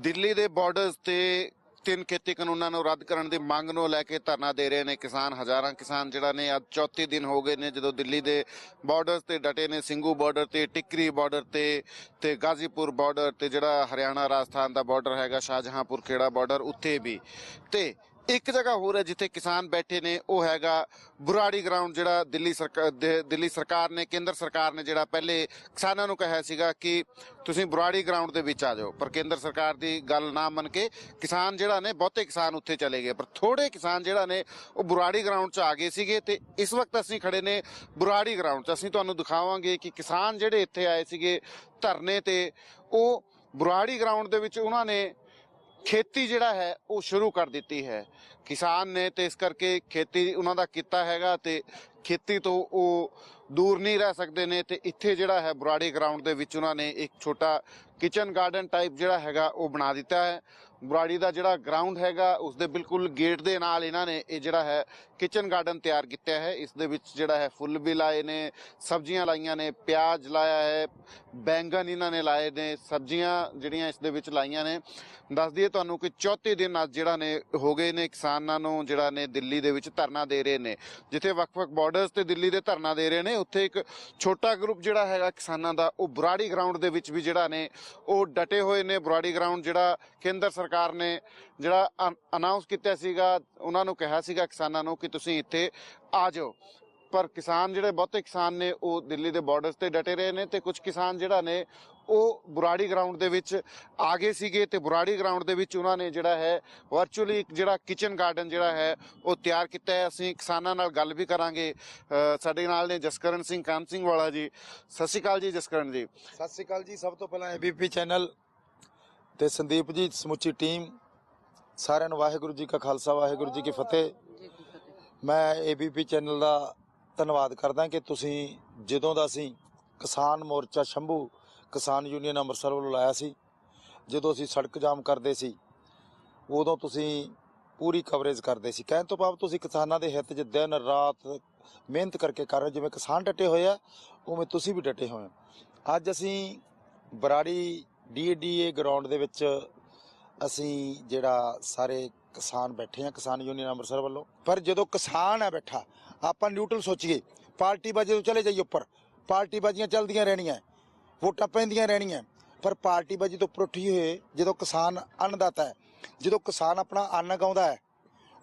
ਦਿੱਲੀ ਦੇ ਬਾਰਡਰਸ ਤੇ ਤਿੰਨ ਖੇਤੀ ਕਾਨੂੰਨਾਂ ਨੂੰ ਰੱਦ ਕਰਨ ਦੀ ਮੰਗ ਨੂੰ ਲੈ ਕੇ ਧਰਨਾ ਦੇ ਰਹੇ ਨੇ ਕਿਸਾਨ, ਹਜ਼ਾਰਾਂ ਕਿਸਾਨ ਜਿਹੜਾ ਨੇ ਅੱਜ ਚੌਥੀ ਦਿਨ ਹੋ ਗਏ ਨੇ ਜਦੋਂ ਦਿੱਲੀ ਦੇ ਬਾਰਡਰਸ ਤੇ ਡਟੇ ਨੇ ਸਿੰਘੂ ਬਾਰਡਰ ਤੇ, ਟਿਕਰੀ ਬਾਰਡਰ ਤੇ ਤੇ ਗਾਜ਼ੀਪੁਰ ਬਾਰਡਰ ਤੇ ਜਿਹੜਾ ਹਰਿਆਣਾ ਰਾਜਸਥਾਨ ਦਾ ਬਾਰਡਰ ਹੈਗਾ, ਸ਼ਾਹਜਹਾਂਪੁਰ ਖੇੜਾ ਬਾਰਡਰ, ਉੱਥੇ ਵੀ। ਤੇ ਇੱਕ ਜਗ੍ਹਾ ਹੋਰ ਹੈ ਜਿੱਥੇ ਕਿਸਾਨ ਬੈਠੇ ਨੇ, ਉਹ ਹੈਗਾ ਬੁਰਾੜੀ ਗਰਾਊਂਡ ਜਿਹੜਾ ਦਿੱਲੀ ਸਰਕਾਰ ਦਿੱਲੀ ਸਰਕਾਰ ਨੇ, ਕੇਂਦਰ ਸਰਕਾਰ ਨੇ ਜਿਹੜਾ ਪਹਿਲੇ ਕਿਸਾਨਾਂ ਨੂੰ ਕਿਹਾ ਸੀਗਾ ਕਿ ਤੁਸੀਂ ਬੁਰਾੜੀ ਗਰਾਊਂਡ ਦੇ ਵਿੱਚ ਆ ਜਾਓ। ਪਰ ਕੇਂਦਰ ਸਰਕਾਰ ਦੀ ਗੱਲ ਨਾ ਮੰਨ ਕੇ ਕਿਸਾਨ ਜਿਹੜਾ ਨੇ, ਬਹੁਤੇ ਕਿਸਾਨ ਉੱਥੇ ਚਲੇ ਗਏ। ਪਰ ਥੋੜੇ ਕਿਸਾਨ ਜਿਹੜਾ ਨੇ, ਉਹ ਬੁਰਾੜੀ ਗਰਾਊਂਡ 'ਚ ਆ ਗਏ ਸੀਗੇ ਤੇ ਇਸ ਵਕਤ ਅਸੀਂ ਖੜੇ ਨੇ ਬੁਰਾੜੀ ਗਰਾਊਂਡ 'ਚ। ਅਸੀਂ ਤੁਹਾਨੂੰ ਦਿਖਾਵਾਂਗੇ ਕਿ ਕਿਸਾਨ ਜਿਹੜੇ ਇੱਥੇ ਆਏ ਸੀਗੇ ਧਰਨੇ ਤੇ, ਉਹ ਬੁਰਾੜੀ ਗਰਾਊਂਡ ਦੇ ਵਿੱਚ ਉਹਨਾਂ ਨੇ ਖੇਤੀ ਜਿਹੜਾ ਹੈ, ਉਹ ਸ਼ੁਰੂ ਕਰ ਦਿੱਤੀ ਹੈ। ਕਿਸਾਨ ਨੇ ਤੇ ਇਸ ਕਰਕੇ ਖੇਤੀ ਉਹਨਾਂ ਦਾ ਕੀਤਾ ਹੈਗਾ ਤੇ ਖੇਤੀ ਤੋਂ ਉਹ ਦੂਰ ਨਹੀਂ ਰਹਿ ਸਕਦੇ ਨੇ ਤੇ ਇੱਥੇ ਜਿਹੜਾ ਹੈ, ਬੁਰਾੜੀ ਗਰਾਊਂਡ ਦੇ ਵਿੱਚ ਉਹਨਾਂ ਨੇ ਇੱਕ ਛੋਟਾ ਕਿਚਨ ਗਾਰਡਨ ਟਾਈਪ ਜਿਹੜਾ ਹੈਗਾ, ਉਹ ਬਣਾ ਦਿੱਤਾ ਹੈ। ਬੁਰਾੜੀ ਦਾ ਜਿਹੜਾ ਗਰਾਊਂਡ ਹੈਗਾ ਉਸ ਦੇ ਬਿਲਕੁਲ ਗੇਟ ਦੇ ਨਾਲ ਇਹਨਾਂ ਨੇ ਇਹ ਜਿਹੜਾ ਹੈ ਕਿਚਨ ਗਾਰਡਨ ਤਿਆਰ ਕੀਤਾ ਹੈ। ਇਸ ਦੇ ਵਿੱਚ ਜਿਹੜਾ ਹੈ ਫੁੱਲ ਵੀ ਲਾਏ ਨੇ, ਸਬਜ਼ੀਆਂ ਲਾਈਆਂ ਨੇ, ਪਿਆਜ਼ ਲਾਇਆ ਹੈ ਬੈਂਗਨ ਇਹਨਾਂ ਨੇ ਲਾਏ ਨੇ, ਸਬਜ਼ੀਆਂ ਜਿਹੜੀਆਂ ਇਸ ਦੇ ਵਿੱਚ ਲਾਈਆਂ ਨੇ। ਦੱਸ ਦਈਏ ਤੁਹਾਨੂੰ ਕਿ ਚੌਥੇ ਦਿਨ ਅੱਜ ਜਿਹੜਾ ਨੇ ਹੋ ਗਏ ਨੇ ਕਿਸਾਨਾਂ ਨੂੰ ਜਿਹੜਾ ਨੇ ਦਿੱਲੀ ਦੇ ਵਿੱਚ ਧਰਨਾ ਦੇ ਰਹੇ ਨੇ। ਜਿੱਥੇ ਵੱਖ-ਵੱਖ ਬਾਰਡਰਸ ਤੇ ਦਿੱਲੀ ਦੇ ਧਰਨਾ ਦੇ ਰਹੇ ਨੇ, ਉੱਥੇ ਇੱਕ ਛੋਟਾ ਗਰੁੱਪ ਜਿਹੜਾ ਹੈਗਾ ਕਿਸਾਨਾਂ ਦਾ, ਉਹ ਬੁਰਾੜੀ ਗਰਾਊਂਡ ਦੇ ਵਿੱਚ ਵੀ ਜਿਹੜਾ ਨੇ, ਉਹ ਡਟੇ ਹੋਏ ਨੇ। ਬੁਰਾੜੀ ਗਰਾਊਂਡ ਜਿਹੜਾ ਕੇਂਦਰ ਸਰਕਾਰ ਸਰਕਾਰ ਨੇ ਜਿਹੜਾ ਅਨਾਉਂਸ ਕੀਤਾ ਸੀਗਾ, ਉਹਨਾਂ ਨੂੰ ਕਿਹਾ ਸੀਗਾ ਕਿਸਾਨਾਂ ਨੂੰ ਕਿ ਤੁਸੀਂ ਇੱਥੇ ਆ ਜਾਓ। ਪਰ ਕਿਸਾਨ ਜਿਹੜੇ ਬਹੁਤੇ ਕਿਸਾਨ ਨੇ, ਉਹ ਦਿੱਲੀ ਦੇ ਬਾਰਡਰਸ ਤੇ ਡਟੇ ਰਹੇ ਨੇ ਤੇ ਕੁਝ ਕਿਸਾਨ ਜਿਹੜਾ ਨੇ, ਉਹ ਬੁਰਾੜੀ ਗਰਾਊਂਡ ਦੇ ਵਿੱਚ ਆ ਗਏ ਸੀਗੇ ਤੇ ਬੁਰਾੜੀ ਗਰਾਊਂਡ ਦੇ ਵਿੱਚ ਉਹਨਾਂ ਨੇ ਜਿਹੜਾ ਹੈ ਵਰਚੁਅਲੀ ਇੱਕ ਜਿਹੜਾ ਕਿਚਨ ਗਾਰਡਨ ਜਿਹੜਾ ਹੈ, ਉਹ ਤਿਆਰ ਕੀਤਾ ਹੈ। ਅਸੀਂ ਕਿਸਾਨਾਂ ਨਾਲ ਗੱਲ ਵੀ ਕਰਾਂਗੇ। ਸਾਡੇ ਨਾਲ ਨੇ ਜਸਕਰਨ ਸਿੰਘ ਕਾਨ ਸਿੰਘ ਵਾਲਾ ਜੀ। ਸਤਿ ਸ਼੍ਰੀ ਅਕਾਲ ਜੀ ਜਸਕਰਨ ਜੀ। ਸਤਿ ਸ਼੍ਰੀ ਅਕਾਲ ਜੀ। ਸਭ ਤੋਂ ਪਹਿਲਾਂ ਏਬੀਪੀ ਚੈਨਲ ਤੇ ਸੰਦੀਪ ਜੀ, ਸਮੁੱਚੀ ਟੀਮ, ਸਾਰਿਆਂ ਨੂੰ ਵਾਹਿਗੁਰੂ ਜੀ ਕਾ ਖਾਲਸਾ, ਵਾਹਿਗੁਰੂ ਜੀ ਕੀ ਫਤਿਹ। ਮੈਂ ਏਬੀਪੀ ਚੈਨਲ ਦਾ ਧੰਨਵਾਦ ਕਰਦਾ ਕਿ ਤੁਸੀਂ ਜਦੋਂ ਦਾ ਅਸੀਂ ਕਿਸਾਨ ਮੋਰਚਾ ਸ਼ੰਭੂ, ਕਿਸਾਨ ਯੂਨੀਅਨ ਅੰਮ੍ਰਿਤਸਰ ਵੱਲੋਂ ਲਾਇਆ ਸੀ, ਜਦੋਂ ਅਸੀਂ ਸੜਕ ਜਾਮ ਕਰਦੇ ਸੀ, ਉਦੋਂ ਤੁਸੀਂ ਪੂਰੀ ਕਵਰੇਜ ਕਰਦੇ ਸੀ। ਕਹਿਣ ਤੋਂ ਭਾਵ ਤੁਸੀਂ ਕਿਸਾਨਾਂ ਦੇ ਹਿੱਤ 'ਚ ਦਿਨ, ਰਾਤ ਮਿਹਨਤ ਕਰਕੇ ਕਰ ਰਹੇ ਹੋ। ਜਿਵੇਂ ਕਿਸਾਨ ਡਟੇ ਹੋਏ ਆ, ਉਵੇਂ ਤੁਸੀਂ ਵੀ ਡਟੇ ਹੋਏ ਹੋ। ਅੱਜ ਅਸੀਂ ਬਰਾੜੀ ਡੀਏਡੀਏ ਗਰਾਊਂਡ ਦੇ ਵਿੱਚ ਅਸੀਂ ਜਿਹੜਾ ਸਾਰੇ ਕਿਸਾਨ ਬੈਠੇ ਆ ਕਿਸਾਨ ਯੂਨੀਅਨ ਅੰਮ੍ਰਿਤਸਰ ਵੱਲੋਂ। ਪਰ ਜਦੋਂ ਕਿਸਾਨ ਹੈ ਬੈਠਾ, ਆਪਾਂ ਨਿਊਟਰਲ ਸੋਚੀਏ ਪਾਰਟੀ ਬਾਜੀ ਤੋਂ ਚਲੇ ਜਾਈਏ ਉੱਪਰ। ਪਾਰਟੀ ਬਾਜੀਆਂ ਚੱਲਦੀਆਂ ਰਹਿਣੀਆਂ, ਵੋਟਾਂ ਪੈਂਦੀਆਂ ਰਹਿਣੀਆਂ। ਪਰ ਪਾਰਟੀ ਬਾਜੀ ਤੋਂ ਉੱਪਰ ਉੱਠੀ ਹੋਏ, ਜਦੋਂ ਕਿਸਾਨ ਅੰਨਦਾਤਾ ਹੈ, ਜਦੋਂ ਕਿਸਾਨ ਆਪਣਾ ਅੰਨ ਗਾਉਂਦਾ ਹੈ,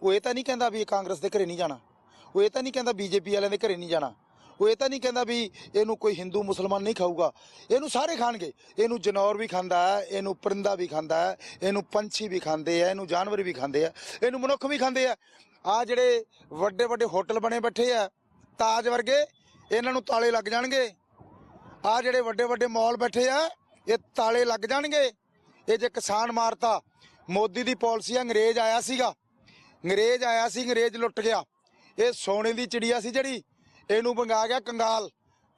ਉਹ ਇਹ ਤਾਂ ਨਹੀਂ ਕਹਿੰਦਾ ਵੀ ਇਹ ਕਾਂਗਰਸ ਦੇ ਘਰੇ ਨਹੀਂ ਜਾਣਾ। ਉਹ ਇਹ ਤਾਂ ਨਹੀਂ ਕਹਿੰਦਾ ਬੀਜੇਪੀ ਵਾਲਿਆਂ ਦੇ ਘਰੇ ਨਹੀਂ ਜਾਣਾ। ਉਹ ਇਹ ਤਾਂ ਨਹੀਂ ਕਹਿੰਦਾ ਵੀ ਇਹਨੂੰ ਕੋਈ ਹਿੰਦੂ ਮੁਸਲਮਾਨ ਨਹੀਂ ਖਾਊਗਾ। ਇਹਨੂੰ ਸਾਰੇ ਖਾਣਗੇ। ਇਹਨੂੰ ਜਨੌਰ ਵੀ ਖਾਂਦਾ ਹੈ, ਇਹਨੂੰ ਪਰਿੰਦਾ ਵੀ ਖਾਂਦਾ ਹੈ, ਇਹਨੂੰ ਪੰਛੀ ਵੀ ਖਾਂਦੇ ਆ ਇਹਨੂੰ ਜਾਨਵਰ ਵੀ ਖਾਂਦੇ ਆ ਇਹਨੂੰ ਮਨੁੱਖ ਵੀ ਖਾਂਦੇ ਆ ਆ ਜਿਹੜੇ ਵੱਡੇ ਵੱਡੇ ਹੋਟਲ ਬਣੇ ਬੈਠੇ ਆ ਤਾਜ ਵਰਗੇ, ਇਹਨਾਂ ਨੂੰ ਤਾਲੇ ਲੱਗ ਜਾਣਗੇ। ਆ ਜਿਹੜੇ ਵੱਡੇ ਵੱਡੇ ਮਾਲ ਬੈਠੇ ਆ ਇਹ ਤਾਲੇ ਲੱਗ ਜਾਣਗੇ। ਇਹ ਜੇ ਕਿਸਾਨ ਮਾਰਤਾ, ਮੋਦੀ ਦੀ ਪਾਲਿਸੀ ਅੰਗਰੇਜ਼ ਆਇਆ ਸੀਗਾ। ਅੰਗਰੇਜ਼ ਆਇਆ ਸੀ, ਅੰਗਰੇਜ਼ ਲੁੱਟ ਗਿਆ। ਇਹ ਸੋਨੇ ਦੀ ਚਿੜੀਆ ਸੀ ਜਿਹੜੀ ਇਹਨੂੰ ਬੰਗਾ ਗਿਆ ਕੰਗਾਲ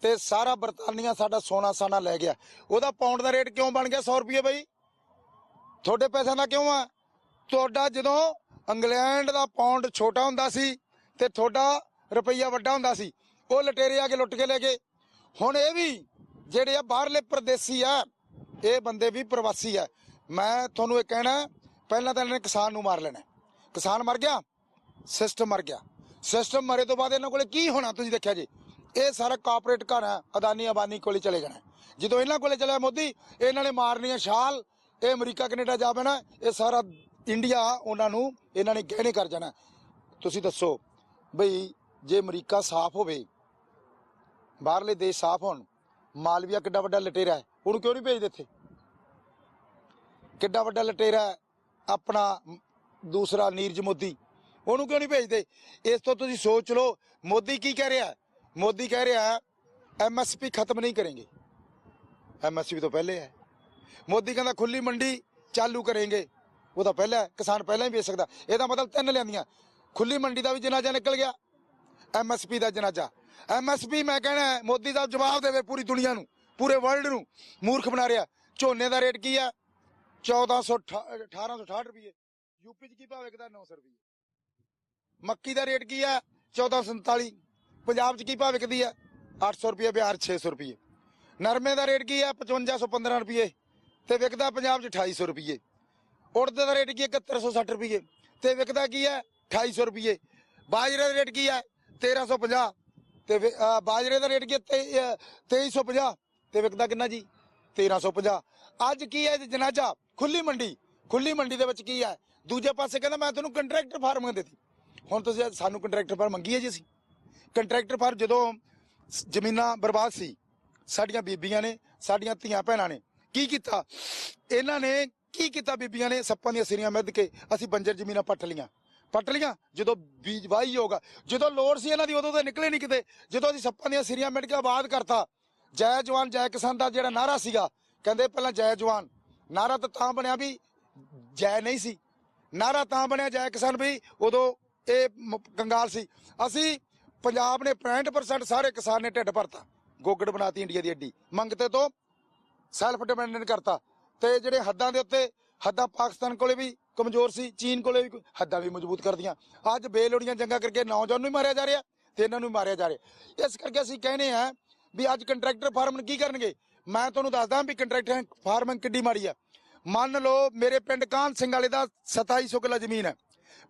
ਤੇ ਸਾਰਾ ਬਰਤਾਨੀਆ ਸਾਡਾ ਸੋਨਾ ਸਾਨਾ ਲੈ ਗਿਆ। ਉਹਦਾ ਪਾਉਂਡ ਦਾ ਰੇਟ ਕਿਉਂ ਬਣ ਗਿਆ 100 ਰੁਪਏ ਬਈ? ਤੁਹਾਡੇ ਪੈਸਿਆਂ ਦਾ ਕਿਉਂ ਆ? ਤੁਹਾਡਾ ਜਦੋਂ ਇੰਗਲੈਂਡ ਦਾ ਪਾਉਂਡ ਛੋਟਾ ਹੁੰਦਾ ਸੀ ਤੇ ਤੁਹਾਡਾ ਰੁਪਈਆ ਵੱਡਾ ਹੁੰਦਾ ਸੀ, ਉਹ ਲਟੇਰੇ ਆ ਕੇ ਲੁੱਟ ਕੇ ਲੈ ਗਏ। ਹੁਣ ਇਹ ਵੀ ਜਿਹੜੇ ਆ ਬਾਹਰਲੇ ਪ੍ਰਦੇਸੀ ਆ, ਇਹ ਬੰਦੇ ਵੀ ਪ੍ਰਵਾਸੀ ਆ। ਮੈਂ ਤੁਹਾਨੂੰ ਇਹ ਕਹਿਣਾ, ਪਹਿਲਾਂ ਤਾਂ ਇਹਨਾਂ ਨੇ ਕਿਸਾਨ ਨੂੰ ਮਾਰ ਲੈਣਾ। ਕਿਸਾਨ ਮਰ ਗਿਆ, ਸਿਸਟਮ ਮਰ ਗਿਆ। ਸਿਸਟਮ ਮਰੇ ਤੋਂ ਬਾਅਦ ਇਹਨਾਂ ਕੋਲੇ ਕੀ ਹੋਣਾ ਤੁਸੀਂ ਦੇਖਿਆ ਜੀ? ਇਹ ਸਾਰਾ ਕਾਰਪੋਰੇਟ ਘਰ ਹੈ ਅਦਾਨੀ ਅਬਾਨੀ ਕੋਲੇ ਚਲੇ ਜਾਣਾ। ਜਦੋਂ ਇਹਨਾਂ ਕੋਲੇ ਚਲਿਆ ਮੋਦੀ ਇਹਨਾਂ ਨੇ ਮਾਰਨੀ ਆ ਛਾਲ, ਇਹ ਅਮਰੀਕਾ, ਕੈਨੇਡਾ ਜਾ ਪੈਣਾ, ਇਹ ਸਾਰਾ ਇੰਡੀਆ ਉਹਨਾਂ ਨੂੰ ਇਹਨਾਂ ਨੇ ਗਹਿਣੇ ਕਰ ਜਾਣਾ। ਤੁਸੀਂ ਦੱਸੋ ਬਈ, ਜੇ ਅਮਰੀਕਾ ਸਾਫ਼ ਹੋਵੇ, ਬਾਹਰਲੇ ਦੇਸ਼ ਸਾਫ਼ ਹੋਣ, ਮਾਲਵੀਆ ਕਿੱਡਾ ਵੱਡਾ ਲਟੇਰਾ ਹੈ? ਉਹਨੂੰ ਕਿਉਂ ਨਹੀਂ ਭੇਜਦੇ ਇੱਥੇ? ਕਿੱਡਾ ਵੱਡਾ ਲਟੇਰਾ ਆਪਣਾ ਦੂਸਰਾ ਨੀਰਜ ਮੋਦੀ। ਉਹਨੂੰ ਕਿਉਂ ਨਹੀਂ ਭੇਜਦੇ? ਇਸ ਤੋਂ ਤੁਸੀਂ ਸੋਚ ਲਓ, ਮੋਦੀ ਕੀ ਕਹਿ ਰਿਹਾ? ਮੋਦੀ ਕਹਿ ਰਿਹਾ ਐਮਐਸਪੀ ਖਤਮ ਨਹੀਂ ਕਰਾਂਗੇ। ਐਮਐਸਪੀ ਤੋਂ ਪਹਿਲੇ ਹੈ। ਮੋਦੀ ਕਹਿੰਦਾ ਖੁੱਲੀ ਮੰਡੀ ਚਾਲੂ ਕਰਾਂਗੇ। ਉਹ ਤਾਂ ਪਹਿਲਾਂ ਕਿਸਾਨ ਪਹਿਲਾਂ ਹੀ ਵੇਚ ਸਕਦਾ। ਇਹਦਾ ਮਤਲਬ ਤਿੰਨ ਲਿਆਂਦੀਆਂ। ਖੁੱਲੀ ਮੰਡੀ ਦਾ ਵੀ ਜਨਾਜ਼ਾ ਨਿਕਲ ਗਿਆ ਐਮਐਸਪੀ ਦਾ ਜਨਾਜ਼ਾ। ਐਮਐਸਪੀ ਮੈਂ ਕਹਿਣਾ ਮੋਦੀ ਸਾਹਿਬ ਜਵਾਬ ਦੇਵੇ ਪੂਰੀ ਦੁਨੀਆ ਨੂੰ, ਪੂਰੇ ਵਰਲਡ ਨੂੰ। ਮੂਰਖ ਬਣਾ ਰਿਹਾ। ਝੋਨੇ ਦਾ ਰੇਟ ਕੀ ਆ? 1400 1868 ਰੁਪਏ। ਯੂਪੀ ਚ ਕੀ ਭਾਅ ਵਿਕਦਾ? 900 ਰੁਪਏ। ਮੱਕੀ ਦਾ ਰੇਟ ਕੀ ਆ? 1447 ਪੰਜਾਬ ਚ ਕੀ ਭਾਅ ਵਿਕਦੀ ਆ? 800 ਰੁਪਏ, ਬਿਹਾਰ 600 ਰੁਪਏ। ਨਰਮੇ ਦਾ ਰੇਟ ਕੀ ਆ? 5515 ਰੁਪਏ। ਤੇ ਵਿਕਦਾ ਪੰਜਾਬ ਚ 2800 ਰੁਪਏ। ਉੜਦੇ ਦਾ ਰੇਟ ਕੀ ਹੈ 7160 ਰੁਪਏ। ਤੇ ਵਿਕਦਾ ਕੀ ਹੈ 2800 ਰੁਪਏ। ਬਾਜਰੇ ਦਾ ਰੇਟ ਕੀ ਹੈ 1350 ਤੇ ਵਿ- ਅਹ ਬਾਜਰੇ ਦਾ ਰੇਟ ਕੀ ਹੈ ਤੇ- ਅਹ 2350 ਤੇ ਵਿਕਦਾ ਕਿੰਨਾ ਜੀ? 1350 ਅੱਜ ਕੀ ਹੈ ਜਨਾਜਾ? ਖੁੱਲੀ ਮੰਡੀ। ਖੁੱਲੀ ਮੰਡੀ ਦੇ ਵਿੱਚ ਕੀ ਹੈ ਦੂਜੇ ਪਾਸੇ ਕਹਿੰਦਾ ਮੈਂ ਤੁਹਾਨੂੰ ਕੰਟਰੈਕਟਰ ਫਾਰਮਿੰਗ ਦਿੱਤੀ ਹੁਣ ਤੁਸੀਂ ਸਾਨੂੰ ਕੰਟਰੈਕਟਰ ਫਾਰ ਮੰਗੀ ਹੈ ਜੀ ਅਸੀਂ। ਕੰਟਰੈਕਟਰ ਫਾਰ ਜਦੋਂ ਜ਼ਮੀਨਾਂ ਬਰਬਾਦ ਸੀ, ਸਾਡੀਆਂ ਬੀਬੀਆਂ ਨੇ, ਸਾਡੀਆਂ ਧੀਆਂ ਭੈਣਾਂ ਨੇ, ਕੀ ਕੀਤਾ? ਇਹਨਾਂ ਨੇ ਕੀ ਕੀਤਾ ਬੀਬੀਆਂ ਨੇ? ਸੱਪਾਂ ਦੀਆਂ ਸਿਰੀਆਂ ਮਿੱਧ ਕੇ ਅਸੀਂ ਬੰਜਰ ਜ਼ਮੀਨਾਂ ਪੱਟ ਲੀਆਂ ਪੱਟ ਲੀਆਂ ਜਦੋਂ ਬੀਜ ਵਾਹੀ ਹੋਗਾ ਜਦੋਂ ਲੋੜ ਸੀ ਇਹਨਾਂ ਦੀ, ਉਦੋਂ ਤਾਂ ਨਿਕਲੇ ਨਹੀਂ ਕਿਤੇ। ਜਦੋਂ ਅਸੀਂ ਸੱਪਾਂ ਦੀਆਂ ਸਿਰੀਆਂ ਮਿੱਧ ਕੇ ਆਬਾਦ ਕਰਤਾ, ਜੈ ਜਵਾਨ, ਜੈ ਕਿਸਾਨ ਦਾ ਜਿਹੜਾ ਨਾਰਾ ਸੀਗਾ, ਕਹਿੰਦੇ ਪਹਿਲਾਂ ਜੈ ਜਵਾਨ। ਨਾਰਾ ਤਾਂ ਤਾਂ ਬਣਿਆ ਵੀ ਜੈ ਨਹੀਂ ਸੀ। ਨਾਰਾ ਤਾਂ ਬਣਿਆ ਜੈ ਕਿਸਾਨ ਵੀ, ਉਦੋਂ ਇਹ ਕੰਗਾਲ ਸੀ। ਅਸੀਂ ਪੰਜਾਬ ਨੇ 65% ਸਾਰੇ ਕਿਸਾਨ ਨੇ ਢਿੱਡ ਭਰਤਾ। ਗੋਗੜ ਬਣਾਤੀ ਇੰਡੀਆ ਦੀ ਅੱਡੀ ਮੰਗਤੇ ਤੋਂ ਸੈਲਫ ਡਿਪੈਂਡੈਂਟ ਕਰਤਾ। ਤੇ ਜਿਹੜੇ ਹੱਦਾਂ ਦੇ ਉੱਤੇ, ਹੱਦਾਂ ਪਾਕਿਸਤਾਨ ਕੋਲੇ ਵੀ ਕਮਜ਼ੋਰ ਸੀ, ਚੀਨ ਕੋਲੇ ਵੀ ਹੱਦਾਂ ਵੀ ਮਜ਼ਬੂਤ ਕਰਦੀਆਂ। ਅੱਜ ਬੇਲੋੜੀਆਂ ਜੰਗਾਂ ਕਰਕੇ ਨੌਜਵਾਨ ਨੂੰ ਵੀ ਮਾਰਿਆ ਜਾ ਰਿਹਾ ਤੇ ਇਹਨਾਂ ਨੂੰ ਵੀ ਮਾਰਿਆ ਜਾ ਰਿਹਾ। ਇਸ ਕਰਕੇ ਅਸੀਂ ਕਹਿੰਦੇ ਆ ਵੀ ਅੱਜ ਕੰਟਰੈਕਟਰ ਫਾਰਮ ਕੀ ਕਰਨਗੇ? ਮੈਂ ਤੁਹਾਨੂੰ ਦੱਸਦਾ ਵੀ ਕੰਟਰੈਕਟਰ ਫਾਰਮਿੰਗ ਕਿੱਡੀ ਮਾੜੀ ਆ। ਮੰਨ ਲਓ ਮੇਰੇ ਪਿੰਡ ਕਾਨ ਸਿੰਘ ਵਾਲੇ ਦਾ 2700 ਕਿੱਲਾ ਜ਼ਮੀਨ ਹੈ।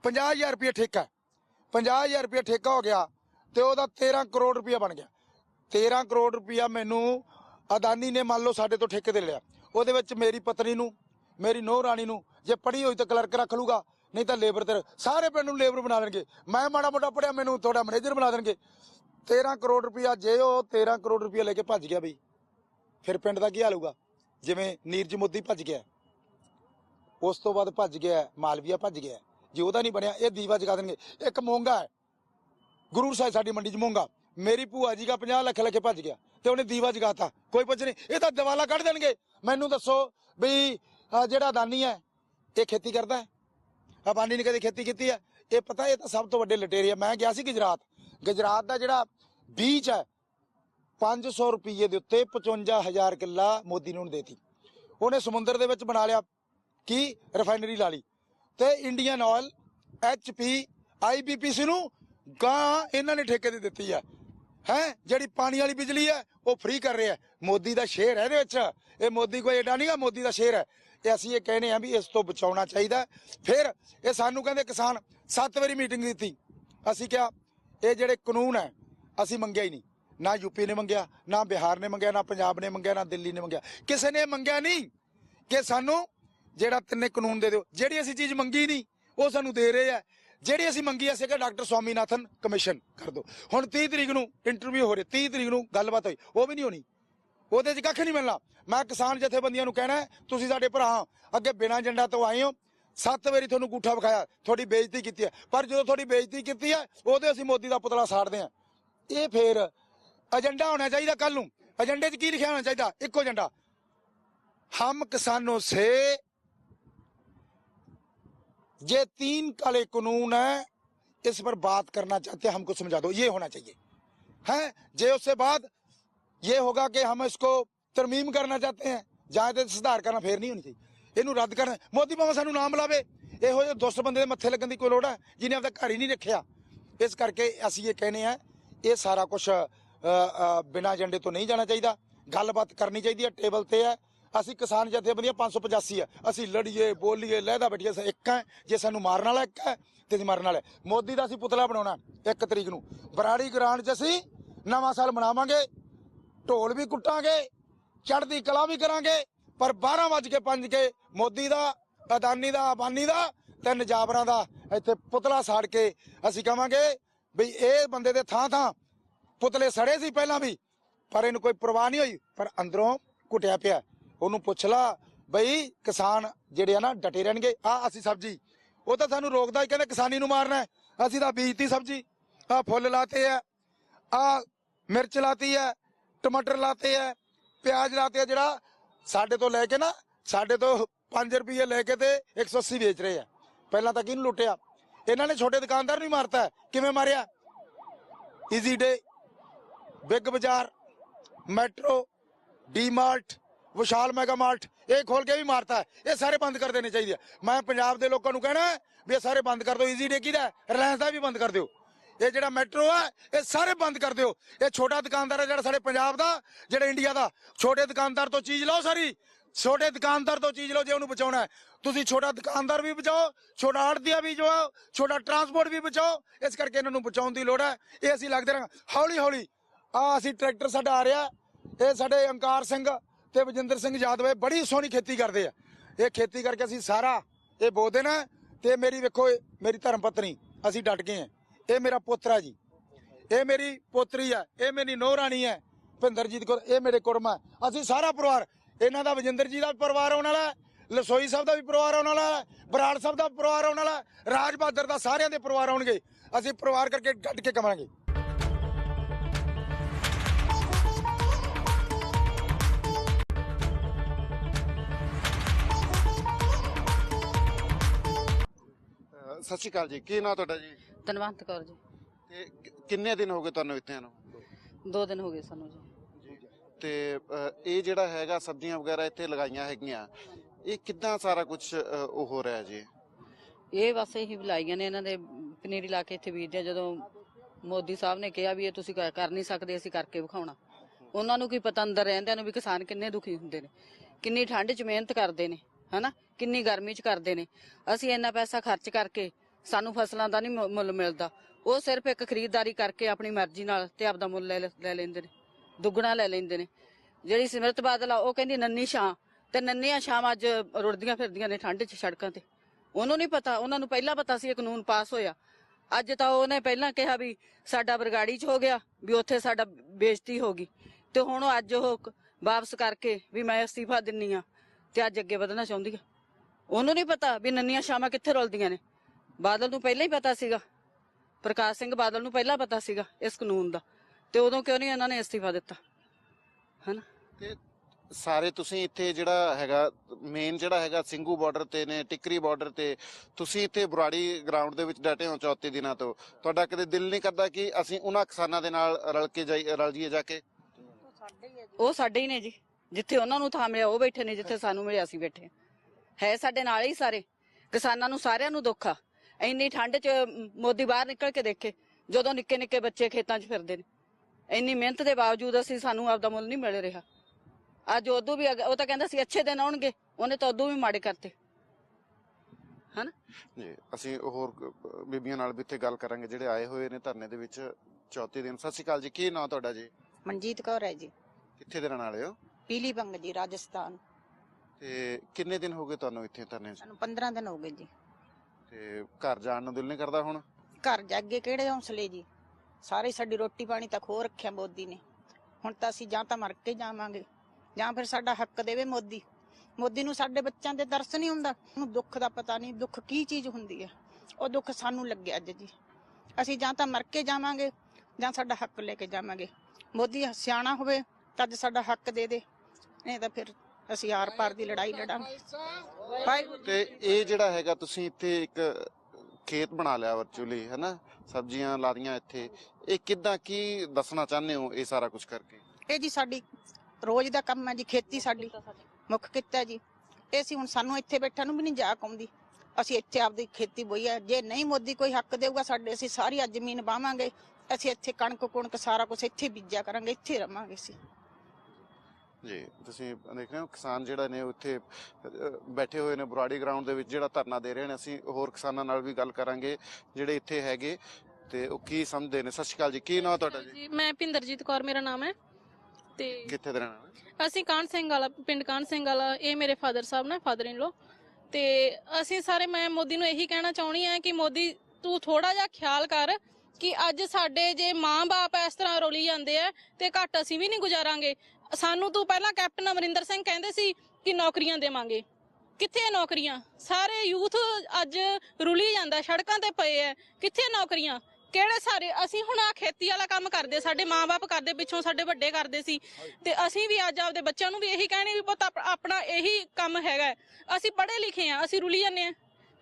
50000 ਰੁਪਏ ਠੇਕਾ ਹੈ। 50000 ਰੁਪਏ ਠੇਕਾ ਹੋ ਗਿਆ ਤੇ ਉਹਦਾ 13 ਕਰੋੜ ਰੁਪਇਆ ਬਣ ਗਿਆ। 13 ਕਰੋੜ ਰੁਪਇਆ ਮੈਨੂੰ ਅਦਾਨੀ ਨੇ ਮੰਨ ਲਓ ਸਾਡੇ ਤੋਂ ਠੇਕੇ ਤੇ ਲਿਆ। ਉਹਦੇ ਵਿੱਚ ਮੇਰੀ ਪਤਨੀ ਨੂੰ, ਮੇਰੀ ਨੂੰਹ ਰਾਣੀ ਨੂੰ ਜੇ ਪੜ੍ਹੀ ਹੋਈ ਤਾਂ ਕਲਰਕ ਰੱਖ ਲੂਗਾ, ਨਹੀਂ ਤਾਂ ਲੇਬਰ ਤੇ ਸਾਰੇ ਪਿੰਡ ਨੂੰ ਲੇਬਰ ਬਣਾ ਦੇਣਗੇ। ਮੈਂ ਮਾੜਾ ਮੋਟਾ ਪੜਿਆ ਮੈਨੂੰ ਥੋੜਾ ਮੈਨੇਜਰ ਬਣਾ ਦੇਣਗੇ। 13 ਕਰੋੜ ਰੁਪਇਆ ਜੇ ਉਹ 13 ਕਰੋੜ ਰੁਪਇਆ ਲੈ ਕੇ ਭੱਜ ਗਿਆ ਬਈ, ਫਿਰ ਪਿੰਡ ਦਾ ਕੀ ਹਾਲ ਹੋਊਗਾ? ਜਿਵੇਂ ਨੀਰਜ ਮੋਦੀ ਭੱਜ ਗਿਆ। ਉਸ ਤੋਂ ਬਾਅਦ ਭੱਜ ਗਿਆ, ਮਾਲਵੀਆ ਭੱਜ ਗਿਆ। ਜੇ ਉਹਦਾ ਨਹੀਂ ਬਣਿਆ, ਇਹ ਦੀਵਾ ਜਗਾ ਦੇਣਗੇ। ਇੱਕ ਮੋਂਗਾ ਹੈ। ਗੁਰੂ ਸਾਹਿਬ ਸਾਡੀ ਮੰਡੀ 'ਚ ਮੋਂਗਾ। ਮੇਰੀ ਭੂਆ ਜੀ ਦਾ 50 ਲੱਖ ਲੈ ਕੇ ਭੱਜ ਗਿਆ ਤੇ ਉਹਨੇ ਦੀਵਾ ਜਗਾਤਾ। ਕੋਈ ਪੁੱਛ ਨਹੀਂ, ਇਹ ਤਾਂ ਦਿਵਾਲਾ ਕੱਢ ਦੇਣਗੇ। ਮੈਨੂੰ ਦੱਸੋ ਵੀ ਜਿਹੜਾ ਅਦਾਨੀ ਹੈ, ਇਹ ਖੇਤੀ ਕਰਦਾ ਹੈ? ਅਬਾਨੀ ਨੇ ਕਦੇ ਖੇਤੀ ਕੀਤੀ ਹੈ? ਇਹ ਪਤਾ, ਇਹ ਤਾਂ ਸਭ ਤੋਂ ਵੱਡੇ ਲਟੇਰੇ ਆ। ਮੈਂ ਗਿਆ ਸੀ ਗੁਜਰਾਤ। ਗੁਜਰਾਤ ਦਾ ਜਿਹੜਾ ਬੀਚ ਹੈ 500 ਰੁਪਏ ਦੇ ਉੱਤੇ 55000 ਕਿੱਲਾ ਮੋਦੀ ਨੂੰ ਦੇਤੀ। ਉਹਨੇ ਸਮੁੰਦਰ ਦੇ ਵਿੱਚ ਬਣਾ ਲਿਆ। ਕੀ? ਰਿਫਾਈਨਰੀ ਲਾ ਲਈ। ਤੇ ਇੰਡੀਅਨ ਆਇਲ ਐਚਪੀ ਆਈਬੀਪੀਸੀ ਨੂੰ ਗਾਂ ਇਹਨਾਂ ਨੇ ਠੇਕੇ ਤੇ ਦਿੱਤੀ ਹੈ ਹੈ? ਜਿਹੜੀ ਪਾਣੀ ਵਾਲੀ ਬਿਜਲੀ ਹੈ ਉਹ ਫ੍ਰੀ ਕਰ ਰਿਹਾ। ਮੋਦੀ ਦਾ ਸ਼ੇਰ ਹੈ ਇਹਦੇ ਵਿੱਚ। ਇਹ ਮੋਦੀ ਕੋਈ ਏਡਾ ਨਹੀਂਗਾ ਮੋਦੀ ਦਾ ਸ਼ੇਰ ਹੈ। ਤੇ ਅਸੀਂ ਇਹ ਕਹਿੰਦੇ ਆ ਵੀ ਇਸ ਤੋਂ ਬਚਾਉਣਾ ਚਾਹੀਦਾ। ਫਿਰ ਇਹ ਸਾਨੂੰ ਕਹਿੰਦੇ ਕਿਸਾਨ, ਸੱਤ ਵਾਰੀ ਮੀਟਿੰਗ ਦਿੱਤੀ। ਅਸੀਂ ਕਿਹਾ, ਇਹ ਜਿਹੜੇ ਕਾਨੂੰਨ ਹੈ, ਅਸੀਂ ਮੰਗਿਆ ਹੀ ਨਹੀਂ। ਨਾ ਯੂਪੀ ਨੇ ਮੰਗਿਆ, ਨਾ ਬਿਹਾਰ ਨੇ ਮੰਗਿਆ, ਨਾ ਪੰਜਾਬ ਨੇ ਮੰਗਿਆ, ਨਾ ਦਿੱਲੀ ਨੇ ਮੰਗਿਆ। ਕਿਸੇ ਨੇ ਮੰਗਿਆ ਨਹੀਂ ਕਿ ਸਾਨੂੰ ਜਿਹੜਾ ਤਿੰਨੇ ਕਾਨੂੰਨ ਦੇ ਦਿਓ। ਜਿਹੜੀ ਅਸੀਂ ਚੀਜ਼ ਮੰਗੀ ਨਹੀਂ, ਉਹ ਸਾਨੂੰ ਦੇ ਰਹੇ ਆ। ਜਿਹੜੀ ਅਸੀਂ ਮੰਗੀ ਸੀਗਾ ਡਾਕਟਰ ਸਵਾਮੀਨਾਥਨ ਕਮਿਸ਼ਨ ਕਰ ਦਿਓ। ਹੁਣ 30 ਤਰੀਕ ਨੂੰ ਇੰਟਰਵਿਊ ਹੋ ਰਿਹਾ 30 ਤਰੀਕ ਨੂੰ ਗੱਲਬਾਤ ਹੋਈ, ਉਹ ਵੀ ਨਹੀਂ ਹੋਣੀ। ਉਹਦੇ 'ਚ ਕੱਖ ਨਹੀਂ ਮਿਲਣਾ। ਮੈਂ ਕਿਸਾਨ ਜਥੇਬੰਦੀਆਂ ਨੂੰ ਕਹਿਣਾ, ਤੁਸੀਂ ਸਾਡੇ ਭਰਾ ਅੱਗੇ ਬਿਨਾਂ ਏਜੰਡਾ ਤੋਂ ਆਏ ਹੋ। ਸੱਤ ਵਾਰੀ ਤੁਹਾਨੂੰ ਗੂਠਾ ਵਿਖਾਇਆ, ਤੁਹਾਡੀ ਬੇਇੱਜ਼ਤੀ ਕੀਤੀ ਹੈ ਪਰ ਜਦੋਂ ਤੁਹਾਡੀ ਬੇਇੱਜ਼ਤੀ ਕੀਤੀ ਹੈ ਉਹਦੇ ਅਸੀਂ ਮੋਦੀ ਦਾ ਪੁਤਲਾ ਸਾੜਦੇ ਆ। ਇਹ ਫੇਰ ਏਜੰਡਾ ਹੋਣਾ ਚਾਹੀਦਾ ਕੱਲ ਨੂੰ। ਏਜੰਡੇ 'ਚ ਕੀ ਲਿਖਿਆ ਹੋਣਾ ਚਾਹੀਦਾ? ਇੱਕੋ ਏਜੰਡਾ। ਹਮ ਕਿਸਾਨੋ ਸੇ ये तीन काले कानून है इस पर बात करना चाहते हैं हमको समझा दो ये होना चाहिए है जे उससे बाद ये होगा कि हम इसको तरमीम करना चाहते हैं ਜਾਂ ਤੇ ਸੁਧਾਰ ਕਰਨਾ ਫੇਰ ਨਹੀਂ ਹੋਣੀ ਚਾਹੀਦੀ ਇਹਨੂੰ ਰੱਦ ਕਰਨਾ ਮੋਦੀ ਭਾਵੇਂ ਸਾਨੂੰ ਨਾਮ ਲਾਵੇ ਇਹੋ ਜਿਹੇ ਦੁਸ਼ਟ ਬੰਦੇ ਦੇ ਮੱਥੇ ਲੱਗਣ ਦੀ ਕੋਈ ਲੋੜ ਹੈ ਜਿਹਨੇ ਆਪਦਾ ਘਰ ਹੀ ਨਹੀਂ ਰੱਖਿਆ ਇਸ ਕਰਕੇ ਅਸੀਂ ਇਹ ਕਹਿੰਦੇ ਆ ਇਹ ਸਾਰਾ ਕੁਝ ਬਿਨਾਂ ਏਜੰਡੇ ਤੋਂ ਨਹੀਂ ਜਾਣਾ ਚਾਹੀਦਾ ਗੱਲਬਾਤ ਕਰਨੀ ਚਾਹੀਦੀ ਹੈ ਟੇਬਲ ਤੇ ਹੈ ਅਸੀਂ ਕਿਸਾਨ ਜਥੇਬੰਦੀਆਂ 585 ਆ। ਅਸੀਂ ਲੜੀਏ, ਬੋਲੀਏ, ਲਹਿਦਾ ਬੈਠੀਏ, ਅਸੀਂ ਇੱਕ ਹੈ। ਜੇ ਸਾਨੂੰ ਮਾਰਨ ਵਾਲਾ ਇੱਕ ਹੈ, ਤੇ ਅਸੀਂ ਮਰਨ ਵਾਲਾ ਮੋਦੀ ਦਾ ਅਸੀਂ ਪੁਤਲਾ ਬਣਾਉਣਾ ਇੱਕ ਤਰੀਕ ਨੂੰ। ਬਰਾੜੀ ਗਰਾਂਡ 'ਚ ਅਸੀਂ ਨਵਾਂ ਸਾਲ ਮਨਾਵਾਂਗੇ, ਢੋਲ ਵੀ ਕੁੱਟਾਂਗੇ, ਚੜ੍ਹਦੀ ਕਲਾ ਵੀ ਕਰਾਂਗੇ, ਪਰ 12 ਵਜ ਕੇ ਪੰਜ ਕੇ ਮੋਦੀ ਦਾ, ਅਦਾਨੀ ਦਾ, ਅਬਾਨੀ ਦਾ ਤੇ ਨਜਾਬਰਾਂ ਦਾ ਇੱਥੇ ਪੁਤਲਾ ਸਾੜ ਕੇ ਅਸੀਂ ਕਵਾਂਗੇ ਵੀ ਇਹ ਬੰਦੇ ਦੇ ਥਾਂ ਥਾਂ ਪੁਤਲੇ ਸੜੇ ਸੀ ਪਹਿਲਾਂ ਵੀ, ਪਰ ਇਹਨੂੰ ਕੋਈ ਪਰਵਾਹ ਨਹੀਂ ਹੋਈ, ਪਰ ਅੰਦਰੋਂ ਘੁੱਟਿਆ ਪਿਆ। ਉਹਨੂੰ ਪੁੱਛ ਲਾ, ਬਈ ਕਿਸਾਨ ਜਿਹੜੇ ਆ ਨਾ ਡਟੇ ਰਹਿਣਗੇ। ਆ ਅਸੀਂ ਸਬਜੀ। ਉਹ ਤਾਂ ਸਾਨੂੰ ਰੋਕਦਾ ਹੀ ਕਹਿੰਦੇ ਕਿਸਾਨੀ ਨੂੰ ਮਾਰਨਾ ਅਸੀਂ ਤਾਂ ਬੀਜਤੀ ਸਬਜੀ। ਆ ਫੁੱਲ ਲਾਤੇ ਆ। ਆ ਮਿਰਚ ਲਾਤੀ ਹੈ ਟਮਾਟਰ ਲਾਤੇ ਹੈ ਪਿਆਜ਼ ਲਾਤੇ ਆ। ਜਿਹੜਾ ਸਾਡੇ ਤੋਂ ਲੈ ਕੇ ਨਾ, ਸਾਡੇ ਤੋਂ 5 ਰੁਪਏ ਲੈ ਕੇ ਤੇ 180 ਵੇਚ ਰਹੇ ਆ। ਪਹਿਲਾਂ ਤਾਂ ਕਿਹਨੂੰ ਲੁੱਟਿਆ? ਇਹਨਾਂ ਨੇ ਛੋਟੇ ਦੁਕਾਨਦਾਰ ਨੂੰ ਮਾਰਤਾ ਕਿਵੇਂ ਮਾਰਿਆ? Easy Day Big Bazaar Metro DMart Vishal Mega Mart ਇਹ ਖੋਲ ਕੇ ਵੀ ਮਾਰਤਾ ਇਹ ਸਾਰੇ ਬੰਦ ਕਰ ਦੇਣੇ ਚਾਹੀਦੇ ਆ। ਮੈਂ ਪੰਜਾਬ ਦੇ ਲੋਕਾਂ ਨੂੰ ਕਹਿਣਾ ਵੀ ਇਹ ਸਾਰੇ ਬੰਦ ਕਰ ਦਿਓ ਈਜ਼ੀ ਡੇਕੀ ਦਾ ਰਿਲਾਇੰਸ ਦਾ ਵੀ ਬੰਦ ਕਰ ਦਿਓ। ਇਹ ਜਿਹੜਾ ਮੈਟਰੋ ਹੈ ਇਹ ਸਾਰੇ ਬੰਦ ਕਰ ਦਿਓ। ਇਹ ਛੋਟਾ ਦੁਕਾਨਦਾਰ ਹੈ ਜਿਹੜਾ ਸਾਡੇ ਪੰਜਾਬ ਦਾ, ਜਿਹੜਾ ਇੰਡੀਆ ਦਾ। ਛੋਟੇ ਦੁਕਾਨਦਾਰ ਤੋਂ ਚੀਜ਼ ਲਓ ਸਾਰੀ। ਛੋਟੇ ਦੁਕਾਨਦਾਰ ਤੋਂ ਚੀਜ਼ ਲਓ ਜੇ ਉਹਨੂੰ ਬਚਾਉਣਾ ਤੁਸੀਂ ਛੋਟਾ ਦੁਕਾਨਦਾਰ ਵੀ ਬਚਾਓ, ਛੋਟਾ ਆੜਤੀਆ ਵੀ ਬਚਾਓ ਛੋਟਾ ਟਰਾਂਸਪੋਰਟ ਵੀ ਬਚਾਓ। ਇਸ ਕਰਕੇ ਇਹਨਾਂ ਨੂੰ ਬਚਾਉਣ ਦੀ ਲੋੜ ਹੈ। ਇਹ ਅਸੀਂ ਲੱਗਦੇ ਰਹਾਂਗੇ। ਹੌਲੀ ਹੌਲੀ ਆ ਅਸੀਂ ਟਰੈਕਟਰ ਸਾਡਾ ਆ ਰਿਹਾ। ਇਹ ਸਾਡੇ ਅੰਕਾਰ ਸਿੰਘ ਤੇ ਬਜਿੰਦਰ ਸਿੰਘ ਯਾਦਵ ਇਹ ਬੜੀ ਸੋਹਣੀ ਖੇਤੀ ਕਰਦੇ ਆ। ਇਹ ਖੇਤੀ ਕਰਕੇ ਅਸੀਂ ਸਾਰਾ ਇਹ ਬੋਦੇ ਨਾ ਤੇ ਮੇਰੀ ਵੇਖੋ, ਇਹ ਮੇਰੀ ਧਰਮ ਪਤਨੀ, ਅਸੀਂ ਡਟ ਗਏ ਆ ਇਹ ਮੇਰਾ ਪੋਤਰਾ ਜੀ। ਇਹ ਮੇਰੀ ਪੋਤਰੀ ਆ, ਇਹ ਮੇਰੀ ਨੂੰਹ ਰਾਣੀ ਹੈ ਭਿੰਦਰਜੀਤ ਕੌਰ, ਇਹ ਮੇਰੇ ਕੁੜਮਾ ਹੈ। ਅਸੀਂ ਸਾਰਾ ਪਰਿਵਾਰ, ਇਹਨਾਂ ਦਾ ਵਜਿੰਦਰ ਜੀ ਦਾ ਵੀ ਪਰਿਵਾਰ ਆਉਣ ਵਾਲਾ ਲਸੋਈ ਸਾਹਿਬ ਦਾ ਵੀ ਪਰਿਵਾਰ ਆਉਣ ਵਾਲਾ ਹੈ, ਬਰਾੜ ਸਾਹਿਬ ਦਾ ਪਰਿਵਾਰ ਆਉਣ ਵਾਲਾ ਰਾਜ ਬਹਾਦਰ ਦਾ ਸਾਰਿਆਂ ਦੇ ਪਰਿਵਾਰ ਆਉਣਗੇ। ਅਸੀਂ ਪਰਿਵਾਰ ਕਰਕੇ ਗੱਡ ਕੇ ਕਮਾਂਗੇ। ਸਤਿ ਸ਼੍ਰੀ ਅਕਾਲ ਜੀ ਕੀ ਨਾਂ ਤੁਹਾਡਾ ਜੀ? ਧਨਵੰਤ ਕੌਰ ਜੀ। ਤੇ ਕਿ- ਕਿੰਨੇ ਦਿਨ ਹੋ ਗਏ ਤੁਹਾਨੂੰ ਇੱਥੇ ਨੂੰ? ਦੋ ਦਿਨ ਹੋ ਗਏ ਸਾਨੂੰ ਜੀ। ਤੇ ਇਹ ਜਿਹੜਾ ਹੈਗਾ ਸਬਜ਼ੀਆਂ ਵਗੈਰਾ ਇੱਥੇ ਲਗਾਈਆਂ ਹੈਗੀਆਂ ਇਹ ਕਿੱਦਾਂ ਸਾਰਾ ਕੁਝ ਉਹ ਹੋ ਰਿਹਾ ਜੀ? ਇਹ ਬਸ ਇਹੀ ਬੁਲਾਈਆਂ ਨੇ ਇਹਨਾਂ ਦੇ ਪਨੀਰੀ ਲਾ ਕੇ ਇੱਥੇ ਬੀਜਦੇ ਆ। ਜਦੋਂ ਮੋਦੀ ਸਾਹਿਬ ਨੇ ਕਿਹਾ ਵੀ ਇਹ ਤੁਸੀਂ ਕਰ ਕਰ ਨਹੀਂ ਸਕਦੇ ਅਸੀਂ ਕਰਕੇ ਵਿਖਾਉਣਾ। ਉਹਨਾਂ ਨੂੰ ਕੀ ਪਤਾ ਅੰਦਰ ਰਹਿੰਦਿਆਂ ਨੂੰ ਵੀ ਕਿਸਾਨ ਕਿੰਨੇ ਦੁਖੀ ਹੁੰਦੇ ਨੇ। ਕਿੰਨੀ ਠੰਡ 'ਚ ਮਿਹਨਤ ਕਰਦੇ ਨੇ ਹਨਾ? ਕਿੰਨੀ ਗਰਮੀ 'ਚ ਕਰਦੇ ਨੇ। ਅਸੀਂ ਇੰਨਾ ਪੈਸਾ ਖਰਚ ਕਰਕੇ ਸਾਨੂੰ ਫਸਲਾਂ ਦਾ ਨਹੀਂ ਮੁ- ਮੁੱਲ ਮਿਲਦਾ। ਉਹ ਸਿਰਫ ਇੱਕ ਖਰੀਦਦਾਰੀ ਕਰਕੇ ਆਪਣੀ ਮਰਜ਼ੀ ਨਾਲ ਤੇ ਆਪਦਾ ਮੁੱਲ ਲੈ ਲੈ- ਲੈ ਲੈਂਦੇ ਨੇ, ਦੁੱਗਣਾ ਲੈ ਲੈਂਦੇ ਨੇ। ਜਿਹੜੀ ਸਿਮਰਤ ਬਾਦਲ ਆ, ਉਹ ਕਹਿੰਦੀ ਨੰਨੀ ਛਾਂ, ਤੇ ਨੰਨੀਆਂ ਛਾਂ ਅੱਜ ਰੁੜਦੀਆਂ ਫਿਰਦੀਆਂ ਨੇ ਠੰਡ 'ਚ ਸੜਕਾਂ ਤੇ। ਉਹਨੂੰ ਨਹੀਂ ਪਤਾ, ਉਹਨਾਂ ਨੂੰ ਪਹਿਲਾਂ ਪਤਾ ਸੀ ਇਹ ਕਾਨੂੰਨ ਪਾਸ ਹੋਇਆ। ਅੱਜ ਤਾਂ ਉਹਨੇ ਪਹਿਲਾਂ ਕਿਹਾ ਵੀ ਸਾਡਾ ਬਰਗਾੜੀ 'ਚ ਹੋ ਗਿਆ, ਵੀ ਉੱਥੇ ਸਾਡਾ ਬੇਇੱਜ਼ਤੀ ਹੋ ਗਈ। ਤੇ ਹੁਣ ਉਹ ਅੱਜ ਉਹ ਕ- ਵਾਪਸ ਕਰਕੇ ਵੀ ਮੈਂ ਅਸਤੀਫਾ ਦਿੰਨੀ ਆ, ਤੇ ਅੱਜ ਅੱਗੇ ਵਧਣਾ ਚਾਹੁੰਦੀ ਆ। ਉਹਨੂੰ ਨਹੀਂ ਪਤਾ ਵੀ ਨੰਨੀਆਂ ਛਾਵਾਂ ਕਿੱਥੇ ਰੁਲਦੀਆਂ ਨੇ। ਬਾਦਲ ਨੂੰ ਪਹਿਲਾਂ ਹੀ ਪਤਾ ਸੀਗਾ। ਪ੍ਰਕਾਸ਼ ਸਿੰਘ ਬਾਦਲ ਨੂੰ ਪਹਿਲਾਂ ਪਤਾ ਸੀਗਾ ਇਸ ਕਾਨੂੰਨ ਦਾ। ਤੇ ਉਦੋਂ ਕਿਉਂ ਨਹੀਂ ਇਹਨਾਂ ਨੇ ਅਸਤੀਫਾ ਦਿੱਤਾ? ਹਨਾ? ਤੇ ਸਾਰੇ ਤੁਸੀਂ ਇੱਥੇ ਜਿਹੜਾ ਹੈਗਾ ਮੇਨ ਜਿਹੜਾ ਹੈਗਾ ਸਿੰਘੂ ਬਾਰਡਰ ਤੇ ਨੇ ਟਿਕਰੀ ਬਾਰਡਰ ਤੇ ਤੁਸੀਂ ਇੱਥੇ ਬੁਰਾੜੀ ਗਰਾਊਂਡ ਦੇ ਵਿੱਚ ਡਟੇ ਹੋ 34 ਦਿਨਾਂ ਤੋਂ। ਤੁਹਾਡਾ ਕਦੇ ਦਿਲ ਨਹੀਂ ਕਰਦਾ ਕਿ ਅਸੀਂ ਉਹਨਾਂ ਕਿਸਾਨਾਂ ਦੇ ਨਾਲ ਰਲ ਕੇ ਜਾਈ ਰਲ ਜੀਏ ਜਾ ਕੇ? ਉਹ ਸਾਡੇ ਹੀ ਨੇ ਜੀ। ਜਿੱਥੇ ਉਹਨਾਂ ਨੂੰ ਥਾਂ ਮਿਲਿਆ ਉਹ ਬੈਠੇ ਨੇ ਜਿੱਥੇ ਸਾਨੂੰ ਮਿਲਿਆ ਅਸੀਂ ਬੈਠੇ ਹਾਂ। ਹੈ ਸਾਡੇ ਨਾਲ ਹੀ ਸਾਰੇ। ਕਿਸਾਨਾਂ ਨੂੰ ਸਾਰਿਆਂ ਨੂੰ ਦੁੱਖ ਆ। ਇੰਨੀ ਠੰਡ 'ਚ ਮੋਦੀ ਬਾਹਰ ਨਿਕਲ ਕੇ ਦੇਖੇ ਜਦੋਂ ਨਿੱਕੇ ਨਿੱਕੇ ਬੱਚੇ ਖੇਤਾਂ 'ਚ ਫਿਰਦੇ ਨੇ। ਇੰਨੀ ਮਿਹਨਤ ਦੇ ਬਾਵਜੂਦ ਅਸੀਂ ਸਾਨੂੰ ਆਪਦਾ ਮੁੱਲ ਨਹੀਂ ਮਿਲ ਰਿਹਾ। ਅੱਜ ਉਦੋਂ ਵੀ ਉਹ ਤਾਂ ਕਹਿੰਦਾ ਸੀ ਅੱਛੇ ਦਿਨ ਆਉਣਗੇ ਉਹਨੇ ਤਾਂ ਉਦੋਂ ਵੀ ਮਾੜੇ ਕਰਤੇ। ਹਨਾ? ਜੀ ਅਸੀਂ ਹੋਰ ਬੀਬੀਆਂ ਨਾਲ ਵੀ ਇੱਥੇ ਗੱਲ ਕਰਾਂਗੇ ਜਿਹੜੇ ਆਏ ਹੋਏ ਨੇ ਧਰਨੇ ਦੇ ਵਿੱਚ 34 ਦਿਨ। ਸਤਿ ਸ਼੍ਰੀ ਅਕਾਲ ਜੀ ਕੀ ਨਾਂ ਤੁਹਾਡਾ ਜੀ? ਮਨਜੀਤ ਕੌਰ ਹੈ ਜੀ। ਕਿੱਥੇ ਦੇ ਰਹਿਣ ਵਾਲੇ ਹੋ? ਪੀਲੀ ਬੰਗ ਜੀ ਰਾਜਸਥਾਨ। ਤੇ ਕਿੰਨੇ ਦਿਨ ਹੋ ਗਏ ਤੁਹਾਨੂੰ ਇੱਥੇ ਧਰਨੇ ਸਾਨੂੰ 15 ਦਿਨ ਹੋ ਗਏ ਜੀ। ਤੇ ਘਰ ਜਾਣ ਨੂੰ ਦਿਲ ਨਹੀਂ ਕਰਦਾ ਹੁਣ? ਘਰ ਜਾਗੇ ਕਿਹੜੇ ਹੌਸਲੇ ਜੀ? ਸਾਰੇ ਸਾਡੀ ਰੋਟੀ ਪਾਣੀ ਤਾਂ ਖੋ ਰੱਖਿਆ ਮੋਦੀ ਨੇ। ਹੁਣ ਤਾਂ ਅਸੀਂ ਜਾਂ ਤਾਂ ਮਰ ਕੇ ਜਾਵਾਂਗੇ, ਜਾਂ ਫਿਰ ਸਾਡਾ ਹੱਕ ਦੇਵੇ ਮੋਦੀ। ਮੋਦੀ ਨੂੰ ਸਾਡੇ ਬੱਚਿਆਂ ਦੇ ਦਰਸ ਨਹੀਂ ਹੁੰਦਾ। ਉਹਨੂੰ ਦੁੱਖ ਦਾ ਪਤਾ ਨਹੀਂ, ਦੁੱਖ ਕੀ ਚੀਜ਼ ਹੁੰਦੀ ਹੈ। ਉਹ ਦੁੱਖ ਸਾਨੂੰ ਲੱਗਿਆ ਅੱਜ ਜੀ। ਅਸੀਂ ਜਾਂ ਤਾਂ ਮਰ ਕੇ ਜਾਵਾਂਗੇ, ਜਾਂ ਸਾਡਾ ਹੱਕ ਲੈ ਕੇ ਜਾਵਾਂਗੇ। ਮੋਦੀ ਸਿਆਣਾ ਹੋਵੇ ਤਾਂ ਅੱਜ ਸਾਡਾ ਹੱਕ ਦੇ ਦੇ। ਨਹੀਂ ਤਾਂ ਫਿਰ ਅਸੀਂ ਆਰ ਪਾਰ ਦੀ ਲੜਾਈ ਲੜਾਂਗੇ। ਵਾਹਿਗੁਰੂ ਤੇ ਇਹ ਜਿਹੜਾ ਹੈਗਾ ਤੁਸੀਂ ਇੱਥੇ ਇੱਕ ਖੇਤ ਬਣਾ ਲਿਆ ਵਰਚੁਅਲੀ ਹੈਨਾ? ਸਬਜ਼ੀਆਂ ਲਾਦੀਆਂ ਇੱਥੇ। ਇਹ ਕਿੱਦਾਂ ਕੀ ਦੱਸਣਾ ਚਾਹੁੰਦੇ ਹੋ ਇਹ ਸਾਰਾ ਕੁਝ ਕਰਕੇ? ਇਹ ਜੀ ਸਾਡੀ ਰੋਜ਼ ਦਾ ਕੰਮ ਹੈ ਜੀ ਖੇਤੀ ਸਾਡੀ। ਮੁੱਖ ਕਿੱਤਾ ਜੀ। ਇਹ ਸੀ ਹੁਣ ਸਾਨੂੰ ਇੱਥੇ ਬੈਠਣ ਨੂੰ ਵੀ ਨਹੀਂ ਜਾਕ ਆਉਂਦੀ। ਅਸੀਂ ਇੱਥੇ ਆਪਦੀ ਖੇਤੀ ਬੋਈ ਹੈ। ਜੇ ਨਹੀਂ ਮੋਦੀ ਕੋਈ ਹੱਕ ਦੇਊਗਾ ਸਾਡੇ ਅਸੀਂ ਸਾਰੀ ਅੱਜ ਜ਼ਮੀਨ ਬਾਵਾਂਗੇ ਅਸੀਂ ਇੱਥੇ ਕਣਕ ਕੁਣਕ ਸਾਰਾ ਕੁਝ ਇੱਥੇ ਬੀਜਿਆ ਕਰਾਂਗੇ ਇੱਥੇ ਰਵਾਂਗੇ ਅਸੀਂ। ਜੀ ਤੁਸੀਂ ਦੇਖ ਰਹੇ ਹੋ ਕਿਸਾਨ ਜਿਹੜਾ ਨੇ ਉੱਥੇ ਬੈਠੇ ਹੋਏ ਨੇ ਬੁਰਾੜੀ ਗਰਾਊਂਡ ਦੇ ਵਿੱਚ ਜਿਹੜਾ ਧਰਨਾ ਦੇ ਰਹੇ ਨੇ। ਅਸੀਂ ਹੋਰ ਕਿਸਾਨਾਂ ਨਾਲ ਵੀ ਗੱਲ ਕਰਾਂਗੇ ਜਿਹੜੇ ਇੱਥੇ ਹੈਗੇ ਤੇ ਉਹ ਕੀ ਸਮਝਦੇ ਨੇ? ਸਤਿ ਸ਼੍ਰੀ ਅਕਾਲ ਜੀ ਕੀ ਨਾਮ ਤੁਹਾਡਾ ਜੀ? ਮੈਂ ਭਿੰਦਰਜੀਤ ਕੌਰ ਮੇਰਾ ਨਾਮ ਹੈ। ਤੇ ਕਿੱਥੇ ਦੇ ਰਹਿਣ ਅਸੀਂ ਕਾਨ ਸਿੰਘ ਵਾਲਾ ਪਿੰਡ ਕਾਨ ਸਿੰਘ ਵਾਲਾ ਇਹ ਮੇਰੇ ਫਾਦਰ ਸਾਹਿਬ ਨੇ ਫਾਦਰ ਇਨ ਲੋ ਤੇ ਅਸੀਂ ਸਾਰੇ ਮੈਂ ਮੋਦੀ ਨੂੰ ਇਹੀ ਕਹਿਣਾ ਚਾਹੁੰਦੀ ਆ ਕਿ ਮੋਦੀ ਤੂੰ ਥੋੜਾ ਜਿਹਾ ਖਿਆਲ ਕਰ ਕਿ ਅੱਜ ਸਾਡੇ ਜੇ ਮਾਂ-ਬਾਪ ਇਸ ਤਰ੍ਹਾਂ ਰੋਲੀ ਜਾਂਦੇ ਆ ਤੇ ਘੱਟ ਅਸੀਂ ਵੀ ਨਹੀਂ ਗੁਜ਼ਾਰਾਂਗੇ। ਸਾਨੂੰ ਤੂੰ ਪਹਿਲਾਂ ਕੈਪਟਨ ਅਮਰਿੰਦਰ ਸਿੰਘ ਕਹਿੰਦੇ ਸੀ ਕਿ ਨੌਕਰੀਆਂ ਦੇਵਾਂਗੇ। ਕਿੱਥੇ ਨੌਕਰੀਆਂ? ਸਾਰੇ ਯੂਥ ਅੱਜ ਰੁਲੀ ਜਾਂਦਾ, ਸੜਕਾਂ ਤੇ ਪਏ ਐ। ਕਿੱਥੇ ਨੌਕਰੀਆਂ? ਕਿਹੜੇ ਸਾਰੇ? ਅਸੀਂ ਹੁਣ ਆ ਖੇਤੀ ਵਾਲਾ ਕੰਮ ਕਰਦੇ, ਸਾਡੇ ਮਾਪੇ ਕਰਦੇ, ਪਿੱਛੋਂ ਸਾਡੇ ਵੱਡੇ ਕਰਦੇ ਸੀ। ਤੇ ਅਸੀਂ ਵੀ ਅੱਜ ਆਪਦੇ ਬੱਚਿਆਂ ਨੂੰ ਵੀ ਇਹੀ ਕਹਿਣੇ ਵੀ ਪੁੱਤ, ਆਪਣਾ ਇਹੀ ਕੰਮ ਹੈਗਾ ਅਸੀਂ ਪੜ੍ਹੇ ਲਿਖੇ ਆ, ਅਸੀਂ ਰੁਲੀ ਜਾਂਦੇ ਆ।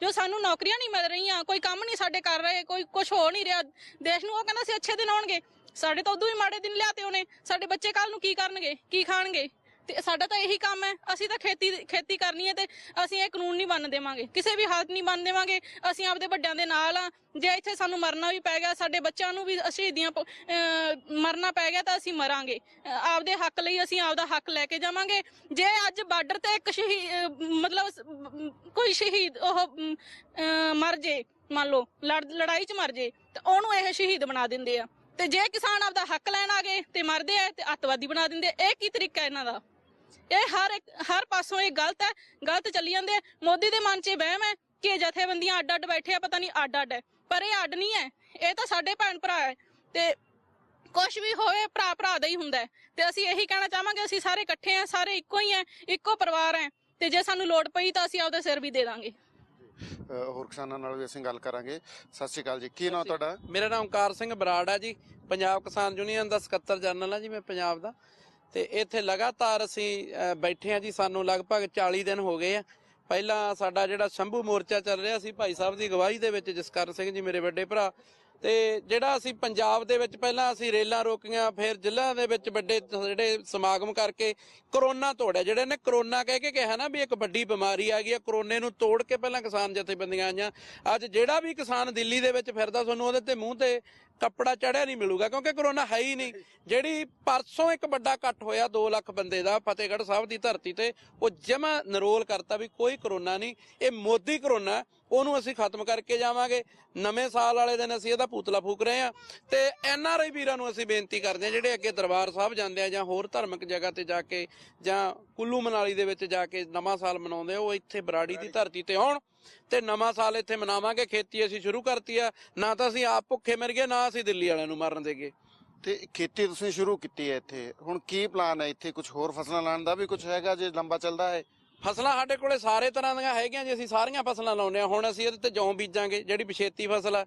ਜੋ ਸਾਨੂੰ ਨੌਕਰੀਆਂ ਨਹੀਂ ਮਿਲ ਰਹੀਆਂ, ਕੋਈ ਕੰਮ ਨਹੀਂ ਸਾਡੇ ਕਰ ਰਹੇ, ਕੋਈ ਕੁਝ ਹੋ ਨਹੀਂ ਰਿਹਾ। ਦੇਸ਼ ਨੂੰ ਉਹ ਕਹਿੰਦਾ ਸੀ, ਅੱਛੇ ਦਿਨ ਆਉਣਗੇ। ਸਾਡੇ ਤਾਂ ਉਦੋਂ ਹੀ ਮਾੜੇ ਦਿਨ ਲਿਆਤੇ ਉਹਨੇ। ਸਾਡੇ ਬੱਚੇ ਕੱਲ ਨੂੰ ਕੀ ਕਰਨਗੇ ਕੀ ਖਾਣਗੇ? ਤੇ ਸਾਡਾ ਤਾਂ ਇਹੀ ਕੰਮ ਹੈ। ਅਸੀਂ ਤਾਂ ਖੇਤੀ ਖੇਤੀ ਕਰਨੀ ਹੈ ਤੇ ਅਸੀਂ ਇਹ ਕਾਨੂੰਨ ਨਹੀਂ ਮੰਨ ਦੇਵਾਂਗੇ। ਕਿਸੇ ਵੀ ਹਾਲਤ ਨਹੀਂ ਬੰਨ ਦੇਵਾਂਗੇ। ਅਸੀਂ ਆਪਦੇ ਵੱਡਿਆਂ ਦੇ ਨਾਲ ਆ ਜੇ ਇੱਥੇ ਸਾਨੂੰ ਮਰਨਾ ਵੀ ਪੈ ਗਿਆ ਸਾਡੇ ਬੱਚਿਆਂ ਨੂੰ ਵੀ ਸ਼ਹੀਦੀਆਂ ਮਰਨਾ ਪੈ ਗਿਆ ਤਾਂ ਅਸੀਂ ਮਰਾਂਗੇ। ਆਪਦੇ ਹੱਕ ਲਈ ਅਸੀਂ ਆਪਦਾ ਹੱਕ ਲੈ ਕੇ ਜਾਵਾਂਗੇ। ਜੇ ਅੱਜ ਬਾਰਡਰ ਤੇ ਇੱਕ ਸ਼ਹੀਦ ਮਤਲਬ ਕੋਈ ਸ਼ਹੀਦ ਉਹ ਅਹ, ਮਰ ਜੇ ਮੰਨ ਲਓ ਲੜ- ਲੜਾਈ 'ਚ ਮਰ ਜੇ ਤੇ ਉਹਨੂੰ ਇਹ ਸ਼ਹੀਦ ਬਣਾ ਦਿੰਦੇ ਆ। ਤੇ ਜੇ ਕਿਸਾਨ ਆਪਦਾ ਹੱਕ ਲੈਣ ਆ ਗਏ ਤੇ ਮਰਦੇ ਆ ਤੇ ਅੱਤਵਾਦੀ ਬਣਾ ਦਿੰਦੇ ਇਹ ਕੀ ਤਰੀਕਾ ਇਹਨਾਂ ਦਾ? ਇਹ ਹਰ ਇੱਕ ਹਰ ਪਾਸੋਂ ਇਹ ਗਲਤ ਹੈ, ਗਲਤ ਚੱਲੀ ਜਾਂਦੇ ਆ। ਮੋਦੀ ਦੇ ਮਨ 'ਚ ਇਹ ਵਹਿਮ ਹੈ ਕਿ ਜਥੇਬੰਦੀਆਂ ਅੱਡ ਅੱਡ ਬੈਠੇ ਆ, ਪਤਾ ਨਹੀਂ ਅੱਡ ਅੱਡ ਹੈ। ਪਰ ਇਹ ਅੱਡ ਨਹੀਂ ਹੈ। ਇਹ ਤਾਂ ਸਾਡੇ ਭੈਣ ਭਰਾ ਹੈ ਤੇ ਕੁਝ ਵੀ ਹੋਵੇ ਭਰਾ ਭਰਾ ਦਾ ਹੀ ਹੁੰਦਾ ਤੇ ਅਸੀਂ ਇਹੀ ਕਹਿਣਾ ਚਾਹਾਂਗੇ, ਅਸੀਂ ਸਾਰੇ ਇਕੱਠੇ ਆ, ਸਾਰੇ ਇੱਕੋ ਹੀ ਆ, ਇੱਕੋ ਪਰਿਵਾਰ ਹੈ ਤੇ ਜੇ ਸਾਨੂੰ ਲੋੜ ਪਈ ਤਾਂ ਅਸੀਂ ਆਪਦੇ ਸਿਰ ਵੀ ਦੇ ਦਾਂਗੇ। ਅ, ਹੋਰ ਕਿਸਾਨਾਂ ਨਾਲ ਵੀ ਅਸੀਂ ਗੱਲ ਕਰਾਂਗੇ। ਸਤਿ ਸ਼੍ਰੀ ਅਕਾਲ ਜੀ। ਕੀ ਨਾਮ ਤੁਹਾਡਾ? ਮੇਰਾ ਨਾਮ ਕਾਰ ਸਿੰਘ ਬਰਾੜ ਹੈ ਜੀ ਪੰਜਾਬ ਕਿਸਾਨ ਯੂਨੀਅਨ ਦਾ ਸਕੱਤਰ ਜਨਰਲ ਹਾਂ ਜੀ ਮੈਂ ਪੰਜਾਬ ਦਾ। ਤੇ ਇੱਥੇ ਲਗਾਤਾਰ ਅਸੀਂ ਬੈਠੇ ਹਾਂ ਜੀ ਸਾਨੂੰ ਲਗਭਗ 40 ਦਿਨ ਹੋ ਗਏ ਆ। ਪਹਿਲਾਂ ਸਾਡਾ ਜਿਹੜਾ ਸ਼ੰਭੂ ਮੋਰਚਾ ਚੱਲ ਰਿਹਾ ਸੀ ਭਾਈ ਸਾਹਿਬ ਦੀ ਅਗਵਾਈ ਦੇ ਵਿੱਚ ਜਸਕਰਨ ਸਿੰਘ ਜੀ ਮੇਰੇ ਵੱਡੇ ਭਰਾ ਤੇ ਜਿਹੜਾ ਅਸੀਂ ਪੰਜਾਬ ਦੇ ਵਿੱਚ ਪਹਿਲਾਂ ਅਸੀਂ ਰੇਲਾਂ ਰੋਕੀਆਂ, ਫਿਰ ਜ਼ਿਲ੍ਹਿਆਂ ਦੇ ਵਿੱਚ ਵੱਡੇ ਜਿਹੜੇ ਸਮਾਗਮ ਕਰਕੇ ਕਰੋਨਾ ਤੋੜਿਆ। ਜਿਹੜੇ ਨੇ ਕਰੋਨਾ ਕਹਿ ਕੇ ਕਿਹਾ ਨਾ ਵੀ ਇੱਕ ਵੱਡੀ ਬਿਮਾਰੀ ਆ ਗਈ ਆ, ਕਰੋਨੇ ਨੂੰ ਤੋੜ ਕੇ ਪਹਿਲਾਂ ਕਿਸਾਨ ਜਥੇਬੰਦੀਆਂ ਆਈਆਂ। ਅੱਜ ਜਿਹੜਾ ਵੀ ਕਿਸਾਨ ਦਿੱਲੀ ਦੇ ਵਿੱਚ ਫਿਰਦਾ, ਤੁਹਾਨੂੰ ਉਹਦੇ ਤੇ ਮੂੰਹ ਤੇ ਕੱਪੜਾ ਚੜਿਆ ਨਹੀਂ ਮਿਲੂਗਾ, ਕਿਉਂਕਿ ਕਰੋਨਾ ਹੈ ਹੀ ਨਹੀਂ। ਜਿਹੜੀ ਪਰਸੋਂ ਇੱਕ ਵੱਡਾ ਇਕੱਠ ਹੋਇਆ 2 ਲੱਖ ਬੰਦੇ ਦਾ, ਫਤਿਹਗੜ੍ਹ ਸਾਹਿਬ ਦੀ ਧਰਤੀ ਤੇ, ਉਹ ਜਮਾ ਨਰੋਲ ਕਰਤਾ ਵੀ ਕੋਈ ਕਰੋਨਾ ਨਹੀਂ। ਇਹ ਮੋਦੀ ਕਰੋਨਾ ਉਹਨੂੰ ਅਸੀਂ ਖਤਮ ਕਰਕੇ ਜਾਵਾਂਗੇ। ਨਵੇਂ ਸਾਲ ਵਾਲੇ ਦਿਨ ਅਸੀਂ ਇਹਦਾ ਪੂਤਲਾ ਫੂਕ ਰਹੇ ਆ ਤੇ ਐਨ ਆਰ ਆਈ ਵੀਰਾਂ ਨੂੰ ਅਸੀਂ ਬੇਨਤੀ ਕਰਦੇ ਆ ਜਿਹੜੇ ਅੱਗੇ ਦਰਬਾਰ ਸਾਹਿਬ ਜਾਂਦੇ ਆ ਜਾਂ ਹੋਰ ਧਾਰਮਿਕ ਜਗ੍ਹਾ ਤੇ ਜਾ ਕੇ ਜਾਂ ਕੁੱਲੂ ਮਨਾਲੀ ਦੇ ਵਿੱਚ ਜਾ ਕੇ ਨਵਾਂ ਸਾਲ ਮਨਾਉਂਦੇ ਆ, ਉਹ ਇੱਥੇ ਬਰਾੜੀ ਦੀ ਧਰਤੀ ਤੇ ਆਉਣ। ਤੇ ਨਵਾਂ ਸਾਲ ਇੱਥੇ ਮਨਾਵਾਂਗੇ ਖੇਤੀ ਅਸੀਂ ਸ਼ੁਰੂ ਕਰਤੀ ਆ ਨਾ ਤਾਂ ਅਸੀਂ ਆਪ ਭੁੱਖੇ ਮਰ ਗਏ ਨਾ ਅਸੀਂ ਦਿੱਲੀ ਵਾਲਿਆਂ ਨੂੰ ਮਾਰਨ ਦੇਗੇ। ਤੇ ਖੇਤੀ ਤੁਸੀਂ ਸ਼ੁਰੂ ਕੀਤੀ ਹੈ ਇੱਥੇ। ਹੁਣ ਕੀ ਪਲਾਨ ਹੈ ਇੱਥੇ? ਕੁਝ ਹੋਰ ਫਸਲਾਂ ਲਾਉਣ ਦਾ ਵੀ ਕੁਝ ਹੈਗਾ ਜੇ ਲੰਬਾ ਚੱਲਦਾ ਹੈ? ਫਸਲਾਂ ਸਾਡੇ ਕੋਲੇ ਸਾਰੇ ਤਰ੍ਹਾਂ ਦੀਆਂ ਹੈਗੀਆਂ ਜੀ ਅਸੀਂ ਸਾਰੀਆਂ ਫਸਲਾਂ ਲਾਉਂਦੇ ਆ ਹੁਣ ਅਸੀਂ ਇਹਦੇ ਤੇ ਜੌਂ ਬੀਜਾਂਗੇ ਜਿਹੜੀ ਪਛੇਤੀ ਫਸਲ ਆ।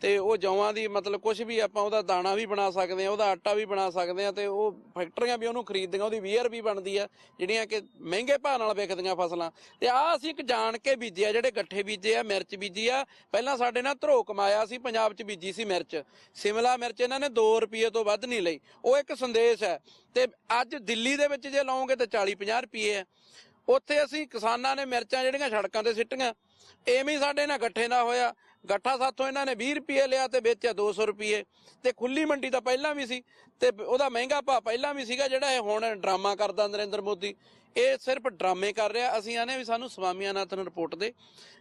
ਤੇ ਉਹ ਜੌਆਂ ਦੀ ਮਤਲਬ ਕੁਝ ਵੀ ਆਪਾਂ ਉਹਦਾ ਦਾਣਾ ਵੀ ਬਣਾ ਸਕਦੇ ਆ ਉਹਦਾ ਆਟਾ ਵੀ ਬਣਾ ਸਕਦੇ ਆ ਤੇ ਉਹ ਫੈਕਟਰੀਆਂ ਵੀ ਉਹਨੂੰ ਖਰੀਦਦੀਆਂ, ਉਹਦੀ ਵੀਅਰ ਵੀ ਬਣਦੀ ਆ, ਜਿਹੜੀਆਂ ਕਿ ਮਹਿੰਗੇ ਭਾਅ ਨਾਲ ਵਿਕਦੀਆਂ ਫਸਲਾਂ। ਤੇ ਆ ਅਸੀਂ ਇੱਕ ਜਾਣ ਕੇ ਬੀਜਿਆ ਜਿਹੜੇ ਗੱਠੇ ਬੀਜੇ ਆ, ਮਿਰਚ ਬੀਜੀ ਆ। ਪਹਿਲਾਂ ਸਾਡੇ ਨਾਲ ਧਰੋ ਕਮਾਇਆ ਸੀ, ਪੰਜਾਬ 'ਚ ਬੀਜੀ ਸੀ ਮਿਰਚ। ਸਿਮਲਾ ਮਿਰਚ ਇਹਨਾਂ ਨੇ 2 ਰੁਪਏ ਤੋਂ ਵੱਧ ਨਹੀਂ ਲਈ। ਉਹ ਇੱਕ ਸੰਦੇਸ਼ ਹੈ। ਤੇ ਅੱਜ ਦਿੱਲੀ ਦੇ ਵਿੱਚ ਜੇ ਲਾਓਗੇ ਤਾਂ 40 50 ਰੁਪਏ ਆ। ਉੱਥੇ ਅਸੀਂ ਕਿਸਾਨਾਂ ਨੇ ਮਿਰਚਾਂ ਜਿਹੜੀਆਂ ਸੜਕਾਂ ਤੇ ਸਿੱਟੀਆਂ, ਐਵੇਂ ਸਾਡੇ ਨਾਲ ਇਕੱਠੇ ਨਾ ਹੋਇਆ। ਗੱਠਾ ਸਾਥੋਂ ਇਹਨਾਂ ਨੇ 20 ਰੁਪਏ ਲਿਆ ਤੇ ਵੇਚਿਆ 200 ਰੁਪਏ। ਤੇ ਖੁੱਲੀ ਮੰਡੀ ਤਾਂ ਪਹਿਲਾਂ ਵੀ ਸੀ ਤੇ ਉਹਦਾ ਮਹਿੰਗਾ ਭਾਅ ਪਹਿਲਾਂ ਵੀ ਸੀਗਾ ਜਿਹੜਾ ਇਹ ਹੁਣ ਡਰਾਮਾ ਕਰਦਾ ਨਰਿੰਦਰ ਮੋਦੀ। ਇਹ ਸਿਰਫ ਡਰਾਮੇ ਕਰ ਰਿਹਾ। ਅਸੀਂ ਆਨੇ ਵੀ ਸਾਨੂੰ ਸਵਾਮੀਆਨਾਥਨ ਰਿਪੋਰਟ ਦੇ।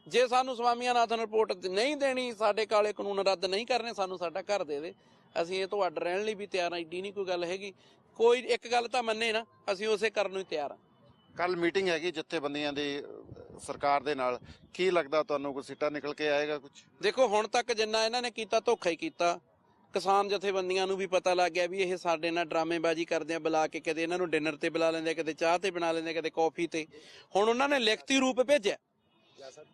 ਜੇ ਸਾਨੂੰ ਸਵਾਮੀਆਨਾਥਨ ਰਿਪੋਰਟ ਨਹੀਂ ਦੇਣੀ, ਸਾਡੇ ਕਾਲੇ ਕਾਨੂੰਨ ਰੱਦ ਨਹੀਂ ਕਰਨੇ, ਸਾਨੂੰ ਸਾਡਾ ਘਰ ਦੇ ਦੇ। ਅਸੀਂ ਇਹ ਤੋਂ ਅੱਡ ਰਹਿਣ ਲਈ ਵੀ ਤਿਆਰ ਹਾਂ, ਏਡੀ ਨਹੀਂ ਕੋਈ ਗੱਲ ਹੈਗੀ। ਕੋਈ ਇੱਕ ਗੱਲ ਤਾਂ ਮੰਨੇ ਨਾ, ਅਸੀਂ ਉਸੇ ਕਰਨ ਨੂੰ ਤਿਆਰ ਹਾਂ। ਕੱਲ ਮੀਟਿੰਗ ਹੈਗੀ ਜਥੇਬੰਦੀਆਂ ਦੀ ਸਰਕਾਰ ਦੇ ਨਾਲ? ਕੀ ਲੱਗਦਾ ਤੁਹਾਨੂੰ ਕੋਈ ਸਿੱਟਾ ਨਿਕਲ ਕੇ ਆਏਗਾ ਕੁਝ ਦੇਖੋ, ਹੁਣ ਤੱਕ ਜਿੰਨਾ ਇਹਨਾਂ ਨੇ ਕੀਤਾ, ਧੋਖਾ ਹੀ ਕੀਤਾ। ਕਿਸਾਨ ਜਥੇਬੰਦੀਆਂ ਨੂੰ ਵੀ ਪਤਾ ਲੱਗ ਗਿਆ ਵੀ ਇਹ ਸਾਡੇ ਨਾਲ ਡਰਾਮੇਬਾਜ਼ੀ ਕਰਦੇ ਆ, ਬੁਲਾ ਕੇ ਕਦੇ ਇਹਨਾਂ ਨੂੰ ਡਿਨਰ ਤੇ ਬੁਲਾ ਲੈਂਦੇ ਆ, ਕਦੇ ਚਾਹ ਤੇ ਬਣਾ ਲੈਂਦੇ ਆ, ਕਦੇ ਕਾਫੀ ਤੇ। ਹੁਣ ਉਹਨਾਂ ਨੇ ਲਿਖਤੀ ਰੂਪ ਭੇਜਿਆ।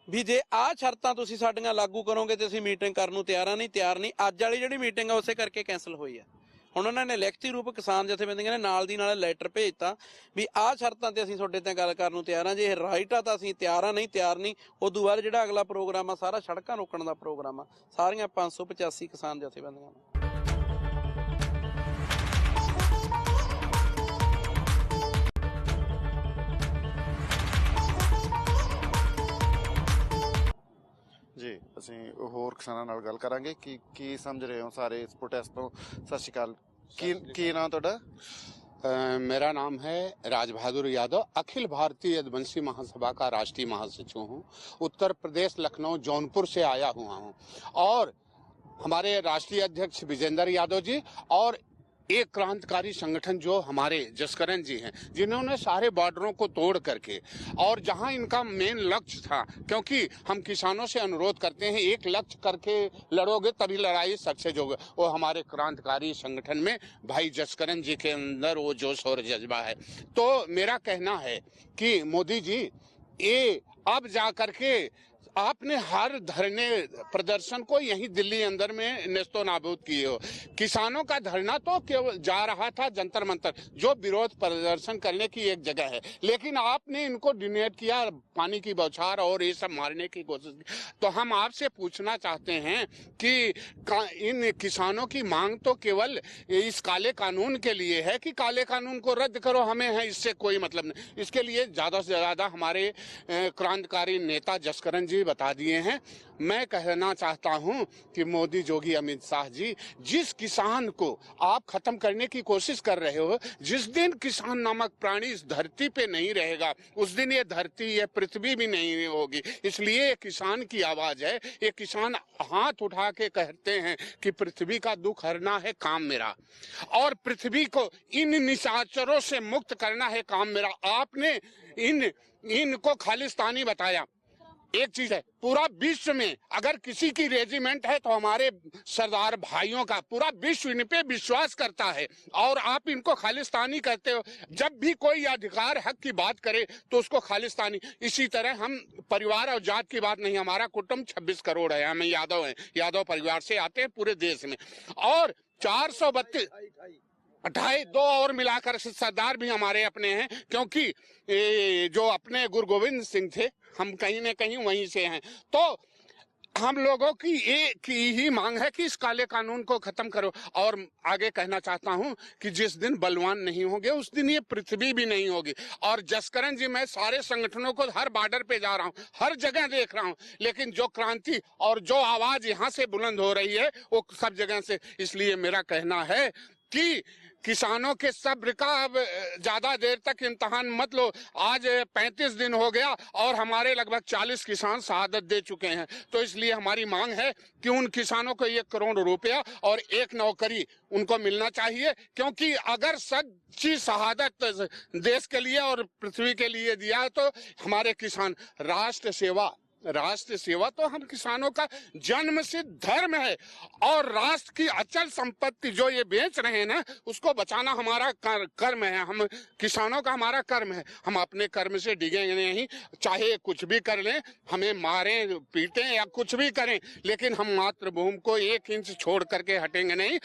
ਵੀ ਜੇ ਆਹ ਸ਼ਰਤਾਂ ਤੁਸੀਂ ਸਾਡੀਆਂ ਲਾਗੂ ਕਰੋਗੇ ਤੇ ਅਸੀਂ ਮੀਟਿੰਗ ਕਰਨ ਨੂੰ ਤਿਆਰ ਆ, ਨਹੀਂ ਤਿਆਰ ਨਹੀਂ, ਅੱਜ ਵਾਲੀ ਜਿਹੜੀ ਮੀਟਿੰਗ ਆ, ਉਸੇ ਕਰਕੇ ਕੈਨਸਲ ਹੋਈ ਆ। ਹੁਣ ਉਹਨਾਂ ਨੇ ਲਿਖਤੀ ਰੂਪ ਕਿਸਾਨ ਜਥੇਬੰਦੀਆਂ ਨੇ ਨਾਲ ਦੀ ਨਾਲ ਲੈਟਰ ਭੇਜਤਾ ਵੀ ਆਹ ਸ਼ਰਤਾਂ ਤੇ ਅਸੀਂ ਤੁਹਾਡੇ ਤੇ ਗੱਲ ਕਰਨ ਨੂੰ ਤਿਆਰ ਆ ਜੇ ਇਹ ਰਾਈਟ ਆ ਤਾਂ ਅਸੀਂ ਤਿਆਰ ਆ ਨਹੀਂ ਤਿਆਰ ਨਹੀਂ, ਉਦੋਂ ਬਾਅਦ ਜਿਹੜਾ ਅਗਲਾ ਪ੍ਰੋਗਰਾਮ ਆ, ਸਾਰਾ ਸੜਕਾਂ ਰੋਕਣ ਦਾ ਪ੍ਰੋਗਰਾਮ ਆ। ਸਾਰੀਆਂ 585 ਕਿਸਾਨ ਜਥੇਬੰਦੀਆਂ ਨੂੰ। ਜੀ ਅਸੀਂ ਹੋਰ ਕਿਸਾਨਾਂ ਨਾਲ ਗੱਲ ਕਰਾਂਗੇ ਕਿ ਕੀ ਸਮਝ ਰਹੇ ਹੋ ਸਾਰੇ ਇਸ ਪ੍ਰੋਟੈਸਟ ਤੋਂ ਸਤਿ ਸ਼੍ਰੀ ਅਕਾਲ ਕੀ ਕੀ ਨਾਮ ਤੁਹਾਡਾ अ, मेरा नाम है राज बहादुर यादव अखिल भारतीय यदवंशी महासभा का राष्ट्रीय महासचिव हूँ उत्तर प्रदेश लखनऊ जौनपुर से आया हुआ हूँ और हमारे राष्ट्रीय अध्यक्ष विजेंद्र यादव जी और एक क्रांतिकारी संगठन जो हमारे जसकरण जी हैं, जिन्होंने सारे बॉर्डरों को तोड़ करके, और जहाँ इनका मेन लक्ष्य था, क्योंकि हम किसानों से अनुरोध करते हैं, एक लक्ष्य करके लड़ोगे तभी लड़ाई सक्सेस होगी। वो हमारे क्रांतिकारी संगठन में भाई जसकरण जी के अंदर वो जोश और जज्बा है। तो मेरा कहना है कि मोदी जी, ये अब जा करके आपने हर धरने प्रदर्शन को यही दिल्ली अंदर में नेस्तो नाबूद किए हो। किसानों का धरना तो केवल जा रहा था जंतर मंतर, जो विरोध प्रदर्शन करने की एक जगह है। लेकिन आपने इनको डिनेट किया, पानी की बौछार और ये सब मारने की कोशिश की। तो हम आपसे पूछना चाहते हैं कि इन किसानों की मांग तो केवल इस काले कानून के लिए है कि काले कानून को रद्द करो, हमें है, इससे कोई मतलब नहीं। इसके लिए ज़्यादा से ज़्यादा हमारे क्रांतिकारी नेता जसकरण जी बता दिए हैं। मैं कहना चाहता हूँ कि मोदी जोगी अमित शाह जी, जिस किसान को आप खत्म करने की कोशिश कर रहे हो, जिस दिन किसान नामक प्राणी इस धरती पे नहीं रहेगा, उस दिन ये धरती, ये पृथ्वी भी नहीं होगी। इसलिए किसान की आवाज़ है, ये किसान हाथ उठा के कहते हैं कि पृथ्वी का दुख हरना है काम मेरा, और पृथ्वी को इन निशाचरों से मुक्त करना है काम मेरा। आपने इन, इनको खालिस्तानी बताया। एक चीज़ है, पूरा विश्व में अगर किसी की रेजिमेंट है तो हमारे सरदार भाइयों का पूरा विश्व इन पे विश्वास करता है और आप इनको खालिस्तानी कहते हो। जब भी कोई अधिकार, हक की बात करे तो उसको खालिस्तानी। इसी तरह हम परिवार और जात की बात नहीं, हमारा कुटुंब 26 करोड़ है, हमें यादव है, यादव परिवार से आते हैं पूरे देश में। और चार सौ बत्तीस ढाई, दो और मिलाकर सरदार भी हमारे अपने हैं, क्योंकि जो अपने गुरु गोविंद सिंह थे, हम कहीं न कहीं वहीं से हैं। तो हम लोगों की एक की ही मांग है कि इस काले कानून को खत्म करो। और आगे कहना चाहता हूँ कि जिस दिन बलवान नहीं होंगे, उस दिन ये पृथ्वी भी नहीं होगी। और जसकरण जी, मैं सारे संगठनों को हर बॉर्डर पे जा रहा हूँ, हर जगह देख रहा हूँ, लेकिन जो क्रांति और जो आवाज़ यहाँ से बुलंद हो रही है, वो सब जगह से। इसलिए मेरा कहना है कि किसानों के सब्र का अब ज़्यादा देर तक इम्तहान मत लो। आज 35 दिन हो गया और हमारे लगभग 40 किसान शहादत दे चुके हैं। तो इसलिए हमारी मांग है कि उन किसानों को एक करोड़ रुपया और एक नौकरी उनको मिलना चाहिए, क्योंकि अगर सच्ची शहादत देश के लिए और पृथ्वी के लिए दिया तो हमारे किसान राष्ट्र सेवा राष्ट्र सेवा तो हम किसानों का जन्म सिद्ध धर्म है और राष्ट्र की अचल संपत्ति जो ये बेच रहे हैं ना उसको बचाना हमारा कर, कर्म है हम किसानों का हमारा कर्म है हम अपने कर्म से डिगेंगे नहीं चाहे कुछ भी कर लें हमें मारें पीटें या कुछ भी करें लेकिन हम मातृभूमि को एक इंच छोड़ करके हटेंगे नहीं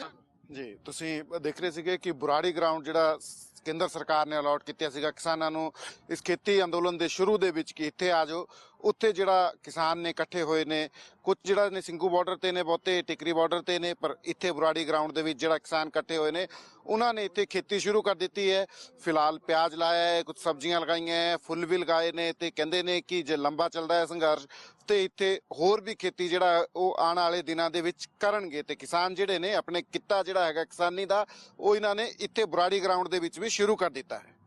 ਜੀ ਤੁਸੀਂ ਦੇਖ ਰਹੇ ਸੀਗੇ ਕਿ ਬੁਰਾੜੀ ਗਰਾਊਂਡ ਜਿਹੜਾ ਸ- ਕੇਂਦਰ ਸਰਕਾਰ ਨੇ ਅਲਾਟ ਕੀਤਾ ਸੀਗਾ ਕਿਸਾਨਾਂ ਨੂੰ ਇਸ ਖੇਤੀ ਅੰਦੋਲਨ ਦੇ ਸ਼ੁਰੂ ਦੇ ਵਿੱਚ ਕਿ ਇੱਥੇ ਆ ਜਾਓ ਉੱਥੇ ਜਿਹੜਾ ਕਿਸਾਨ ਨੇ ਇਕੱਠੇ ਹੋਏ ਨੇ ਕੁਝ ਜਿਹੜਾ ਨੇ ਸਿੰਘੂ ਬਾਰਡਰ ਤੇ ਨੇ, ਬਹੁਤੇ ਟਿਕਰੀ ਬਾਰਡਰ ਤੇ ਨੇ, ਪਰ ਇੱਥੇ ਬੁਰਾੜੀ ਗਰਾਊਂਡ ਦੇ ਵਿੱਚ ਜਿਹੜਾ ਕਿਸਾਨ ਇਕੱਠੇ ਹੋਏ ਨੇ, ਉਹਨਾਂ ਨੇ ਇੱਥੇ ਖੇਤੀ ਸ਼ੁਰੂ ਕਰ ਦਿੱਤੀ ਹੈ। ਫਿਲਹਾਲ ਪਿਆਜ਼ ਲਾਇਆ ਹੈ ਕੁਝ ਸਬਜ਼ੀਆਂ ਲਗਾਈਆਂ ਹੈ, ਫੁੱਲ ਵੀ ਲਗਾਏ ਨੇ ਤੇ ਕਹਿੰਦੇ ਨੇ ਕਿ ਜੇ ਲੰਬਾ ਚੱਲਦਾ ਹੈ ਸੰਘਰਸ਼, ਤੇ ਇੱਥੇ ਹੋਰ ਵੀ ਖੇਤੀ ਜਿਹੜਾ ਉਹ ਆਉਣ ਵਾਲੇ ਦਿਨਾਂ ਦੇ ਵਿੱਚ ਕਰਨਗੇ ਤੇ ਕਿਸਾਨ ਜਿਹੜੇ ਨੇ, ਆਪਣੇ ਕਿੱਤਾ ਜਿਹੜਾ ਹੈਗਾ ਕਿਸਾਨੀ ਦਾ, ਉਹ ਇਹਨਾਂ ਨੇ ਇੱਥੇ ਬੁਰਾੜੀ ਗਰਾਊਂਡ ਦੇ ਵਿੱਚ ਵੀ ਸ਼ੁਰੂ ਕਰ ਦਿੱਤਾ ਹੈ।